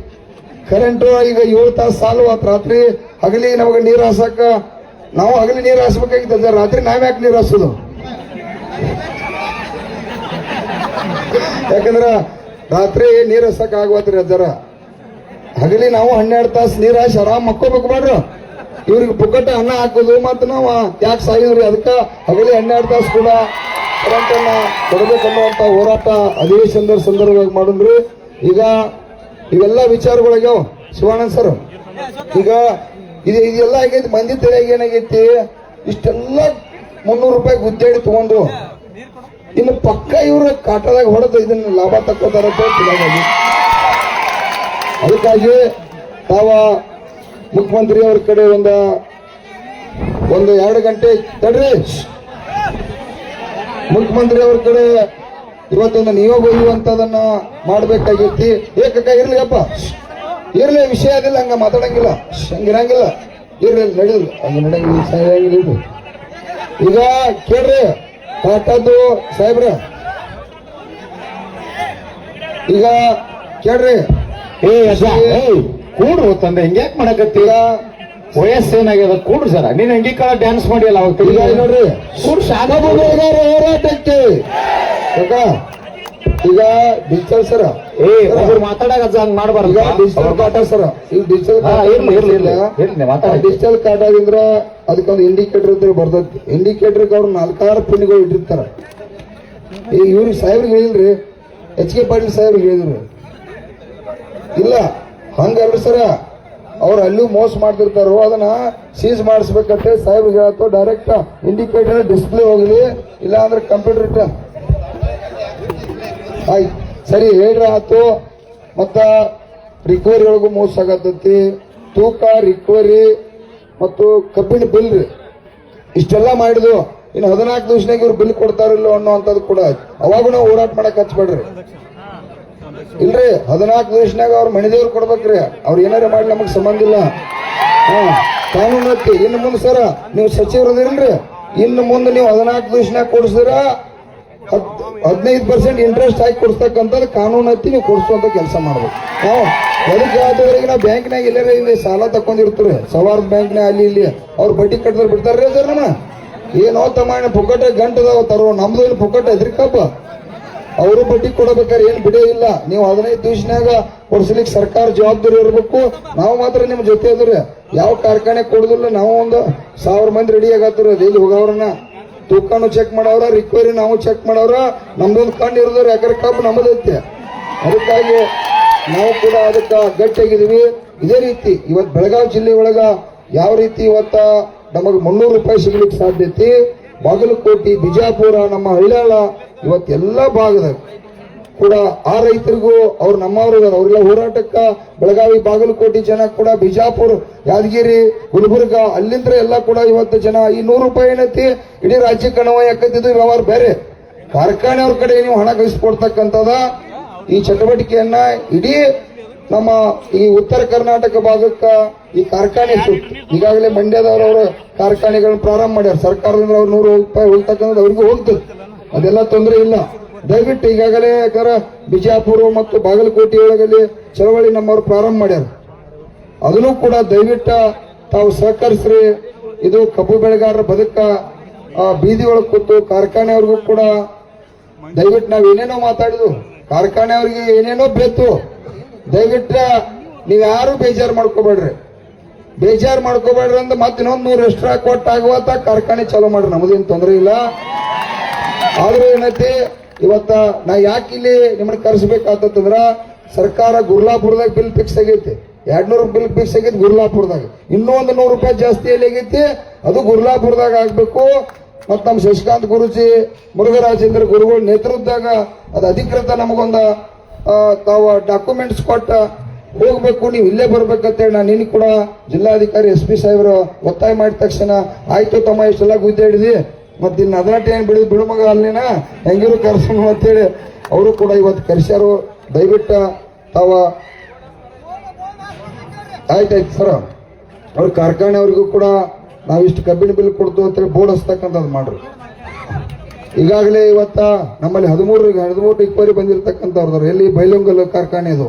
ಕರೆಂಟ್ ಈಗ ಏಳು ತಾಸು ಸಾಲು ರಾತ್ರಿ ಹಗಲಿ ನಮಗೆ ನೀರು ಹಾಸಕ, ನಾವು ಹಗಲಿ ನೀರು ಹಾಸ್ಬೇಕಾಗಿತ್ತು ಅದ ರಾತ್ರಿ ನಾವ್ ಯಾಕೆ ನೀರು ಹಾಸೋದು ಯಾಕಂದ್ರ ರಾತ್ರಿ ನೀರು ಹಸಕ್ ಆಗ್ವತ್ರಿ ಅಜ್ಜರ. ಹಗಲಿ ನಾವು ಹನ್ನೆರಡು ತಾಸು ನೀರ್ ಹಾಸಿ ಆರಾಮ್ ಮಕ್ಕೋಬೇಕು ಮಾಡ್ರ ಇವ್ರಿಗೆ ಪುಕ್ಕಟ ಅನ್ನ ಹಾಕೋದು ಮತ್ತ ನಾವು ಯಾಕೆ ಸಾಯಿದ್ರಿ? ಅದಕ್ಕೆ ಹಗಲಿ ಹನ್ನೆರಡು ತಾಸು ಕೂಡ ಕರೆಂಟ್ ಅನ್ನ ಕೊಡಬೇಕನ್ನುವಂತ ಹೋರಾಟ ಅಧಿವೇಶನದ ಸಂದರ್ಭವಾಗಿ ಮಾಡಿದ್ರಿ. ಈಗ ಇವೆಲ್ಲ ವಿಚಾರಗಳಾಗ್ಯಾವ ಶಿವಾನಂದ್ ಸರ್, ಈಗ ಇದು ಇದೆಲ್ಲ ಆಗೈತಿ, ಮಂದಿ ತಲೆಯಾಗ ಏನಾಗೈತಿ? ಇಷ್ಟೆಲ್ಲ ಮುನ್ನೂರು ರೂಪಾಯಿ ಗುದ್ದಾಡಿ ತಗೊಂಡು ಇನ್ನು ಪಕ್ಕ ಇವರು ಕಾಟದಾಗ ಹೊಡೆದು ಇದನ್ನ ಲಾಭ ತಕ್ಕೋತಾರ ಅದಕ್ಕಾಗಿ ತಾವ ಮುಖ್ಯಮಂತ್ರಿ ಅವ್ರ ಕಡೆ ಒಂದ, ಒಂದು ಎರಡು ಗಂಟೆ ತಡ್ರಿ. ಮುಖ್ಯಮಂತ್ರಿ ಅವ್ರ ಕಡೆ ಇವತ್ತೊಂದು ನಿಯೋಗ ಇರುವಂತದನ್ನ ಮಾಡ್ಬೇಕಾಗೈತಿ ಏಕಕ್ಕ ಇರ್ಲಿ ಅಪ್ಪ. ಇರ್ಲಿ ವಿಷಯ ಅದಿಲ್ಲ ಹಂಗ ಮಾತಾಡಂಗಿಲ್ಲ ಹಂಗಿರಂಗಿಲ್ಲ ಇರ್ಲಿ ನಡೀಲ್ ಹಂಗ ನಡೆಯಂಗಿಲ್ಲ ಸರಿಯಾಗಿಲ್ಲ ಈಗ ಕೇಳ್ರಿ ಕಾಟದ್ದು ಸಾಹೇಬ್ರ. ಈಗ ಕೇಳ್ರಿ. ಏ ಕೂಡ್ರು ತಂದೆ ಹಿಂಗ್ಯಾಕ್ ಮಾಡಕತ್ತಿ? ಈಗ ವಯಸ್ಸೇನಾಗ್ಯದ ಕೂಡ್ರು ಸರ ನೀನ್ ಹಂಗಿ ಕಾಲ ಡ್ಯಾನ್ಸ್ ಮಾಡಿಯಲ್ಲ ಅವಾಗ ನೋಡ್ರಿ. ಕೂಡ್ ಹೋರಾಟಕ್ಕೆ. ಈಗ ಡಿಜಿಟಲ್ ಸರ್ ಮಾತಾಡಕ ಮಾಡಬಾರ್ದು. ಈಗ ಡಿಜಿಟಲ್ ಕಾರ್ಡ್ ಸರ ಈಗ ಡಿಜಿಟಲ್ ಮಾತಾಡಿ. ಡಿಜಿಟಲ್ ಕಾರ್ಡ್ ಆಗಿದ್ರ ಅದಕ್ಕೊಂದು ಇಂಡಿಕೇಟರ್ ಅಂತ ಬರ್ತೈತಿ ಇಂಡಿಕೇಟರ್ ಅವ್ರು ನಾಲ್ಕಾರು ಪಿನ್ಗಳು ಇಟ್ಟಿರ್ತಾರ. ಈಗ ಇವ್ರಿಗೆ ಸಾಹೇಬ್ರಿಗೆ ಹೇಳಿಲ್ರಿ. ಎಚ್ ಕೆ ಪಾಟೀಲ್ ಸಾಹೇಬ್ರಿಗೆ ಹೇಳಿದ್ರು. ಇಲ್ಲ ಹಂಗಲ್ರಿ ಸರ ಅವ್ರು ಅಲ್ಲೂ ಮೋಸ ಮಾಡ್ತಿರ್ತಾರೋ ಅದನ್ನ ಸೀಸ್ ಮಾಡಿಸ್ಬೇಕಂತ ಸಾಹೇಬ್ರಿಗೆ ಹೇಳತ್ತೋ ಡೈರೆಕ್ಟ್ ಇಂಡಿಕೇಟರ್ ಡಿಸ್ಪ್ಲೇ ಹೋಗಲಿ ಇಲ್ಲ ಅಂದ್ರೆ ಕಂಪ್ಯೂಟರ್ ಇಟ್ಟ ಆಯ್ತು ಸರಿ, ಹೇಳ್ರ ಆತು ಮತ್ತ ರಿಕವರಿ ಒಳಗೂ ಮೋಸ ಆಗತ್ತೈತಿ ತೂಕ ರಿಕವರಿ ಮತ್ತು ಕಬ್ಬಿಣ ಬಿಲ್ ರೀ. ಇಷ್ಟೆಲ್ಲ ಮಾಡಿದ್ವು ಇನ್ನು ಹದಿನಾಲ್ಕು ದಿವಸನಾಗ ಇವ್ರು ಬಿಲ್ ಕೊಡ್ತಾರಿಲ್ಲೋ ಅನ್ನೋಂಥದ್ದು ಕೂಡ ಅವಾಗೂ ನಾವು ಹೋರಾಟ ಮಾಡಕ್ ಹಚ್ಬೇಡ್ರಿ ಇಲ್ರಿ, ಹದಿನಾಲ್ಕು ದಿವಸನಾಗ ಅವ್ರ ಮಣಿದೇವ್ರು ಕೊಡ್ಬೇಕ್ರಿ. ಅವ್ರು ಏನಾರ ಮಾಡಿ ನಮಗ್ ಸಂಬಂಧ ಇಲ್ಲ. ಕಾನೂನು ಇನ್ನು ಮುಂದೆ ಸರ, ನೀವು ಸಚಿವರು ಇಲ್ರಿ ಇನ್ನು ಮುಂದೆ ನೀವು ಹದಿನಾಲ್ಕು ದಿವಸನಾಗ ಕೊಡಿಸಿದ್ರ ಹದಿನೈದು ಪರ್ಸೆಂಟ್ ಇಂಟ್ರೆಸ್ಟ್ ಹಾಕಿ ಕೊಡಿಸ್ತಕ್ಕಂಥದ್ದು ಕಾನೂನು ಹತ್ತಿ ನೀವು ಕೊಡಿಸುವಂತ ಕೆಲಸ ಮಾಡ್ಬೇಕು. ನಾವು ಎದಕ್ಕೆ ಹೇಳ್ತಿದ್ರಿಗೆ ನಾವು ಬ್ಯಾಂಕ್ನಾಗ ಇಲ್ಲಿ ಸಾಲ ತಕೊಂಡಿರ್ತೀರಿ ಸವಾರ್ ಬ್ಯಾಂಕ್ನಾಗ ಅಲ್ಲಿ ಇಲ್ಲಿ ಅವ್ರು ಬಡ್ಡಿ ಕಟ್ಟಿದ್ರೆ ಬಿಡ್ತಾರ್ರಿ ಸರ್ ನಮ್ಮ? ಏನೋ ತಮ್ಮ ಪುಕ್ಕಟ ಗಂಟದ ತರೋ, ನಮ್ದು ಏನು ಪುಕ್ಕಟ ಎದ್ರಿಕಪ್ಪ ಅವರು ಬಡ್ಡಿ ಕೊಡಬೇಕಾದ್ರೆ ಏನು ಬಿಡೇ ಇಲ್ಲ. ನೀವು ಹದಿನೈದು ದಿವಸನಾಗ ಕೊಡ್ಸ್ಲಿಕ್ಕೆ ಸರ್ಕಾರ ಜವಾಬ್ದಾರಿ ಇರಬೇಕು. ನಾವು ಮಾತ್ರ ನಿಮ್ಮ ಜೊತೆ ಅದ್ರಿ. ಯಾವ ಕಾರ್ಖಾನೆ ಕೊಡುದಿಲ್ಲ, ನಾವು ಒಂದು ಸಾವಿರ ಮಂದಿ ರೆಡಿ ಆಗತ್ತೀರಿ. ಇಲ್ಲಿ ಹೋಗವ್ರನ್ನ? ತೂಕನು ಚೆಕ್ ಮಾಡವ್ರ ರಿಕ್ವೈರಿ ನಾವು ಚೆಕ್ ಮಾಡವ್ರ. ನಮ್ದೊಂದು ಕಣ್ಣು ಇರೋದ್ರ ಎಕರೆ ಕಬ್ಬು ನಮ್ಮದೈತೆ ಅದಕ್ಕಾಗಿ ನಾವು ಕೂಡ ಅದಕ್ಕೆ ಗಟ್ಟಿಯಾಗಿದ್ದೀವಿ. ಇದೇ ರೀತಿ ಇವತ್ತು ಬೆಳಗಾವಿ ಜಿಲ್ಲೆ ಒಳಗ ಯಾವ ರೀತಿ ಇವತ್ತ ನಮಗೆ ಮುನ್ನೂರು ರೂಪಾಯಿ ಸಿಗ್ಲಿಕ್ಕೆ ಸಾಧ್ಯತೆ ಬಾಗಲಕೋಟೆ, ಬಿಜಾಪುರ, ನಮ್ಮ ಹಳ್ಳಾಳ ಇವತ್ತೆಲ್ಲ ಭಾಗದಾಗ ಕೂಡ ಆ ರೈತರಿಗೂ ಅವ್ರು ನಮ್ಮವರು ಅವರೆಲ್ಲ ಹೋರಾಟಕ್ಕ ಬೆಳಗಾವಿ ಬಾಗಲಕೋಟೆ ಜನ ಕೂಡ, ಬಿಜಾಪುರ, ಯಾದಗಿರಿ, ಗುಲ್ಬರ್ಗ ಅಲ್ಲಿಂದ ಎಲ್ಲ ಕೂಡ ಇವತ್ತು ಜನ ಈ ನೂರು ರೂಪಾಯಿ ಏನೈತಿ ಇಡೀ ರಾಜ್ಯಕ್ಕೆ ಅನ್ವಯ ಯಾಕಂತಿದ್ದು ವ್ಯವಹಾರ ಬೇರೆ. ಕಾರ್ಖಾನೆ ಅವ್ರ ಕಡೆ ನೀವು ಹಣ ಕಳಿಸ್ಕೊಡ್ತಕ್ಕಂಥದ ಈ ಚಟುವಟಿಕೆಯನ್ನ ಇಡೀ ನಮ್ಮ ಈ ಉತ್ತರ ಕರ್ನಾಟಕ ಭಾಗಕ್ಕ ಈ ಕಾರ್ಖಾನೆ ಈಗಾಗಲೇ ಮಂಡ್ಯದವರವರು ಕಾರ್ಖಾನೆಗಳನ್ನ ಪ್ರಾರಂಭ ಮಾಡ್ಯಾರ. ಸರ್ಕಾರದಿಂದ ಅವ್ರು ನೂರು ರೂಪಾಯಿ ಹೋಗ್ತಕ್ಕಂಥದ್ದು ಅವ್ರಿಗೂ ಹೋಗ್ತದೆ. ಅದೆಲ್ಲ ತೊಂದರೆ ಇಲ್ಲ. ದಯವಿಟ್ಟು ಈಗಾಗಲೇ ಯಾಕಂದ್ರೆ ಬಿಜಾಪುರ ಮತ್ತು ಬಾಗಲಕೋಟೆ ಒಳಗಲ್ಲಿ ಚಳವಳಿ ನಮ್ಮವರು ಪ್ರಾರಂಭ ಮಾಡ್ಯಾರ. ಅದನ್ನು ಕೂಡ ದಯವಿಟ್ಟು ತಾವು ಸಹಕರಿಸ್ರಿ. ಇದು ಕಬ್ಬು ಬೆಳೆಗಾರರ ಬದುಕ ಬೀದಿ ಒಳಗೆ ಕೂತು ಕಾರ್ಖಾನೆಯವ್ರಿಗೂ ಕೂಡ ದಯವಿಟ್ಟು ನಾವು ಏನೇನೋ ಮಾತಾಡಿದ್ವು. ಕಾರ್ಖಾನೆಯವ್ರಿಗೆ ಏನೇನೋ ಬೇತು. ದಯವಿಟ್ಟು ನೀವು ಯಾರು ಬೇಜಾರು ಮಾಡ್ಕೋಬೇಡ್ರಿ. ಬೇಜಾರು ಮಾಡ್ಕೋಬೇಡ್ರಿ ಅಂದ್ರೆ ಮತ್ತೆ ಇನ್ನೊಂದು ನೂರು ಎಕ್ಸ್ಟ್ರಾ ಕೊಟ್ಟಾಗುವತ್ತ ಕಾರ್ಖಾನೆ ಚಾಲೂ ಮಾಡ್ರಿ. ನಮ್ದೇನು ತೊಂದರೆ ಇಲ್ಲ. ಆದ್ರೂ ಏನೈತಿ ಇವತ್ತ ನಾ ಯಾಕೆ ಇಲ್ಲಿ ನಿಮ್ಮನ್ನ ಕರೆಸ್ಬೇಕಾತಂದ್ರ ಸರ್ಕಾರ ಗುರ್ಲಾಪುರದಾಗ ಬಿಲ್ ಫಿಕ್ಸ್ ಆಗೈತಿ. ಎರಡ್ನೂರು ಬಿಲ್ ಫಿಕ್ಸ್ ಆಗೈತಿ ಗುರ್ಲಾಪುರದಾಗ. ಇನ್ನೂ ಒಂದು ನೂರು ರೂಪಾಯಿ ಜಾಸ್ತಿ ಎಲ್ಲಿ ಆಗೈತಿ? ಅದು ಗುರ್ಲಾಪುರದಾಗ ಆಗ್ಬೇಕು. ಮತ್ತು ನಮ್ಮ ಶಶಿಕಾಂತ್ ಗುರುಜಿ, ಮುರುಘರಾಜೇಂದ್ರ ಗುರುಗಳ ನೇತೃತ್ವದಾಗ ಅದು ಅಧಿಕೃತ ನಮಗೊಂದು ತಾವು ಡಾಕ್ಯುಮೆಂಟ್ಸ್ ಕೊಟ್ಟ ಹೋಗ್ಬೇಕು. ನೀವು ಇಲ್ಲೇ ಬರ್ಬೇಕಂತೇಳಿ ನಾನು ನಿನ್ನ ಕೂಡ ಜಿಲ್ಲಾಧಿಕಾರಿ ಎಸ್ ಪಿ ಸಾಹೇಬರು ಒತ್ತಾಯ ಮಾಡಿದ ತಕ್ಷಣ ಆಯ್ತು ತಮ್ಮ ಇಷ್ಟೆಲ್ಲ ಗುದ್ದಾಡಿದಿ ಮತ್ತೆ ಇನ್ನು ಅದರಾಟ ಏನ್ ಬಿಡು ಮಗ ಅಲ್ಲಿನ ಹೆಂಗಿರು ಕರ್ಸೋಣ ಅಂತೇಳಿ ಅವರು ಕೂಡ ಇವತ್ತು ಕರ್ಸ್ಯಾರು. ದಯವಿಟ್ಟು ತಾವ ಆಯ್ತಾಯ್ತು ಸರ್. ಅವ್ರ ಕಾರ್ಖಾನೆಯವ್ರಿಗೂ ಕೂಡ ನಾವಿಷ್ಟು ಕಬ್ಬಿಣ ಬಿಲ್ ಕೊಡ್ತು ಅಂತೇಳಿ ಬೋರ್ಡ್ ಹಚ್ತಕ್ಕಂಥದ್ದು ಮಾಡ್ರಿ. ಈಗಾಗಲೇ ಇವತ್ತ ನಮ್ಮಲ್ಲಿ ಹದಿಮೂರು ಹದಿಮೂರು ರಿಕ್ವರಿ ಬಂದಿರತಕ್ಕಂಥವ್ರದವ್ರು. ಎಲ್ಲಿ ಬೈಲೊಂಗಲ್ ಕಾರ್ಖಾನೆ ಅದು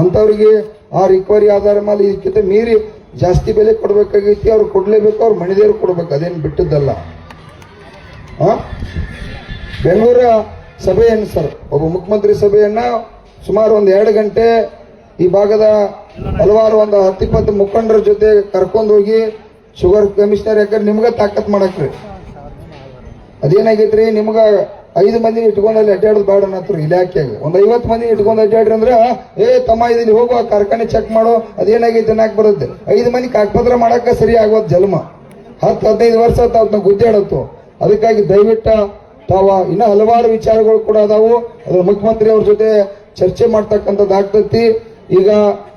ಅಂಥವ್ರಿಗೆ ಆ ರಿಕ್ವರಿ ಆಧಾರ ಮೇಲೆ ಇದಕ್ಕಿಂತ ಮೀರಿ ಜಾಸ್ತಿ ಬೆಲೆ ಕೊಡಬೇಕಾಗೈತಿ, ಅವ್ರು ಕೊಡ್ಲೇಬೇಕು, ಅವ್ರು ಮಣಿದೇವ್ರು ಕೊಡ್ಬೇಕು. ಅದೇನು ಬಿಟ್ಟದ್ದಲ್ಲ? ಬೆಂಗಳೂರ ಸಭೆಯನ್ನು ಸರ್, ಒಬ್ಬ ಮುಖ್ಯಮಂತ್ರಿ ಸಭೆಯನ್ನು ಸುಮಾರು ಒಂದು ಎರಡು ಗಂಟೆ ಈ ಭಾಗದ ಹಲವಾರು ಒಂದು ಹತ್ತಿಪ್ಪತ್ತು ಮುಖಂಡರ ಜೊತೆ ಕರ್ಕೊಂಡು ಹೋಗಿ ಶುಗರ್ ಕಮಿಷನರ್ ಯಾಕಂದ್ರೆ ನಿಮ್ಗ ತಾಕತ್ ಮಾಡಕ್ರಿ ಅದೇನಾಗೈತ್ರಿ, ನಿಮ್ಗೆ ಐದು ಮಂದಿ ಇಟ್ಕೊಂಡಲ್ಲಿ ಅಡ್ಡಾಡೋದು ಬೇಡ ಅನ್ನತ್ರು ಇಲಾಖೆಗೆ ಒಂದು ಐವತ್ತು ಮಂದಿ ಇಟ್ಕೊಂಡು ಅಡ್ಡಾಡ್ರಿ ಅಂದ್ರೆ ಏ ತಮ್ಮ ಇಲ್ಲಿ ಹೋಗುವ ಕಾರ್ಖಾನೆ ಚೆಕ್ ಮಾಡೋ, ಅದೇನಾಗೈತೆ ನಾಕ್ ಬರುತ್ತೆ. ಐದು ಮಂದಿ ಕಾಗಪತ್ರ ಮಾಡಕ್ಕ ಸರಿ ಆಗೋದ್ ಜನ್ಮ ಹತ್ತು ಹದಿನೈದು ವರ್ಷ ಆಯ್ತು ನಾವು ಗುದ್ದಾಡತ್ತು ಅದಕ್ಕಾಗಿ ದಯವಿಟ್ಟು ತಾವ ಇನ್ನೂ ಹಲವಾರು ವಿಚಾರಗಳು ಕೂಡ ಅದಾವು. ಅದ್ರ ಮುಖ್ಯಮಂತ್ರಿ ಅವ್ರ ಜೊತೆ ಚರ್ಚೆ ಮಾಡ್ತಕ್ಕಂಥದ್ದು ಆಗ್ತೈತಿ. ಈಗ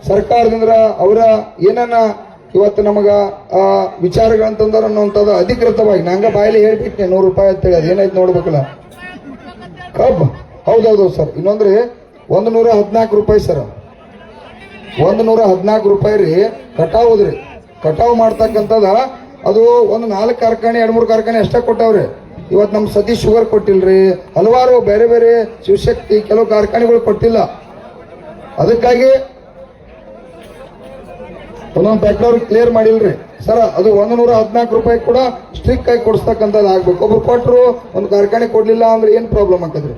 ಸರ್ಕಾರದಿಂದ ಅವರ ಏನನ್ನ ಇವತ್ತು ನಮಗ, ಆ ವಿಚಾರಗಳಂತಂದ್ರ ಅನ್ನುವಂಥದ್ದು ಅಧಿಕೃತವಾಗಿ ನಂಗ ಬಾಯಲ್ಲಿ ಹೇಳ್ಬಿಟ್ಟೆ ನೂರು ರೂಪಾಯಿ ಅಂತೇಳಿ, ಅದೇನಾಯ್ತು ನೋಡ್ಬೇಕಲ್ಲ. ಕಬ್, ಹೌದೌದು ಸರ್. ಇನ್ನೊಂದ್ರಿ, ಒಂದು ನೂರ ಹದಿನಾಲ್ಕು ರೂಪಾಯಿ ಸರ್. ಒಂದು ನೂರ ಹದಿನಾಲ್ಕು ರೂಪಾಯಿ ರೀ ಕಟಾವುದ್ರಿ ಕಟಾವು ಮಾಡ್ತಕ್ಕಂಥದ ಅದು ಒಂದು ನಾಲ್ಕು ಕಾರ್ಖಾನೆ, ಎರಡು ಮೂರು ಕಾರ್ಖಾನೆ ಅಷ್ಟೇ ಕೊಟ್ಟವ್ರಿ. ಇವತ್ತು ನಮ್ಮ ಸತೀಶ್ ಶುಗರ್ ಕೊಟ್ಟಿಲ್ರಿ. ಹಲವಾರು ಬೇರೆ ಬೇರೆ ಶಿವಶಕ್ತಿ ಕೆಲವು ಕಾರ್ಖಾನೆಗಳು ಕೊಟ್ಟಿಲ್ಲ. ಅದಕ್ಕಾಗಿ ಒಂದೊಂದು ಫ್ಯಾಕ್ಟರಿ ಕ್ಲಿಯರ್ ಮಾಡಿಲ್ರಿ. ಸರ್, ಅದು ಒಂದು ನೂರ ಹದಿನಾಲ್ಕು ರೂಪಾಯಿ ಕೂಡ ಸ್ಟ್ರಿಕ್ ಆಗಿ ಕೊಡಿಸ್ತಕ್ಕಂಥದ್ದು ಆಗ್ಬೇಕು. ಒಬ್ರು ಕೊಟ್ಟರು ಒಂದು ಕಾರ್ಖಾನೆ ಕೊಡಲಿಲ್ಲ ಅಂದ್ರೆ ಏನು ಪ್ರಾಬ್ಲಮ್ ಆಕದ್ರಿ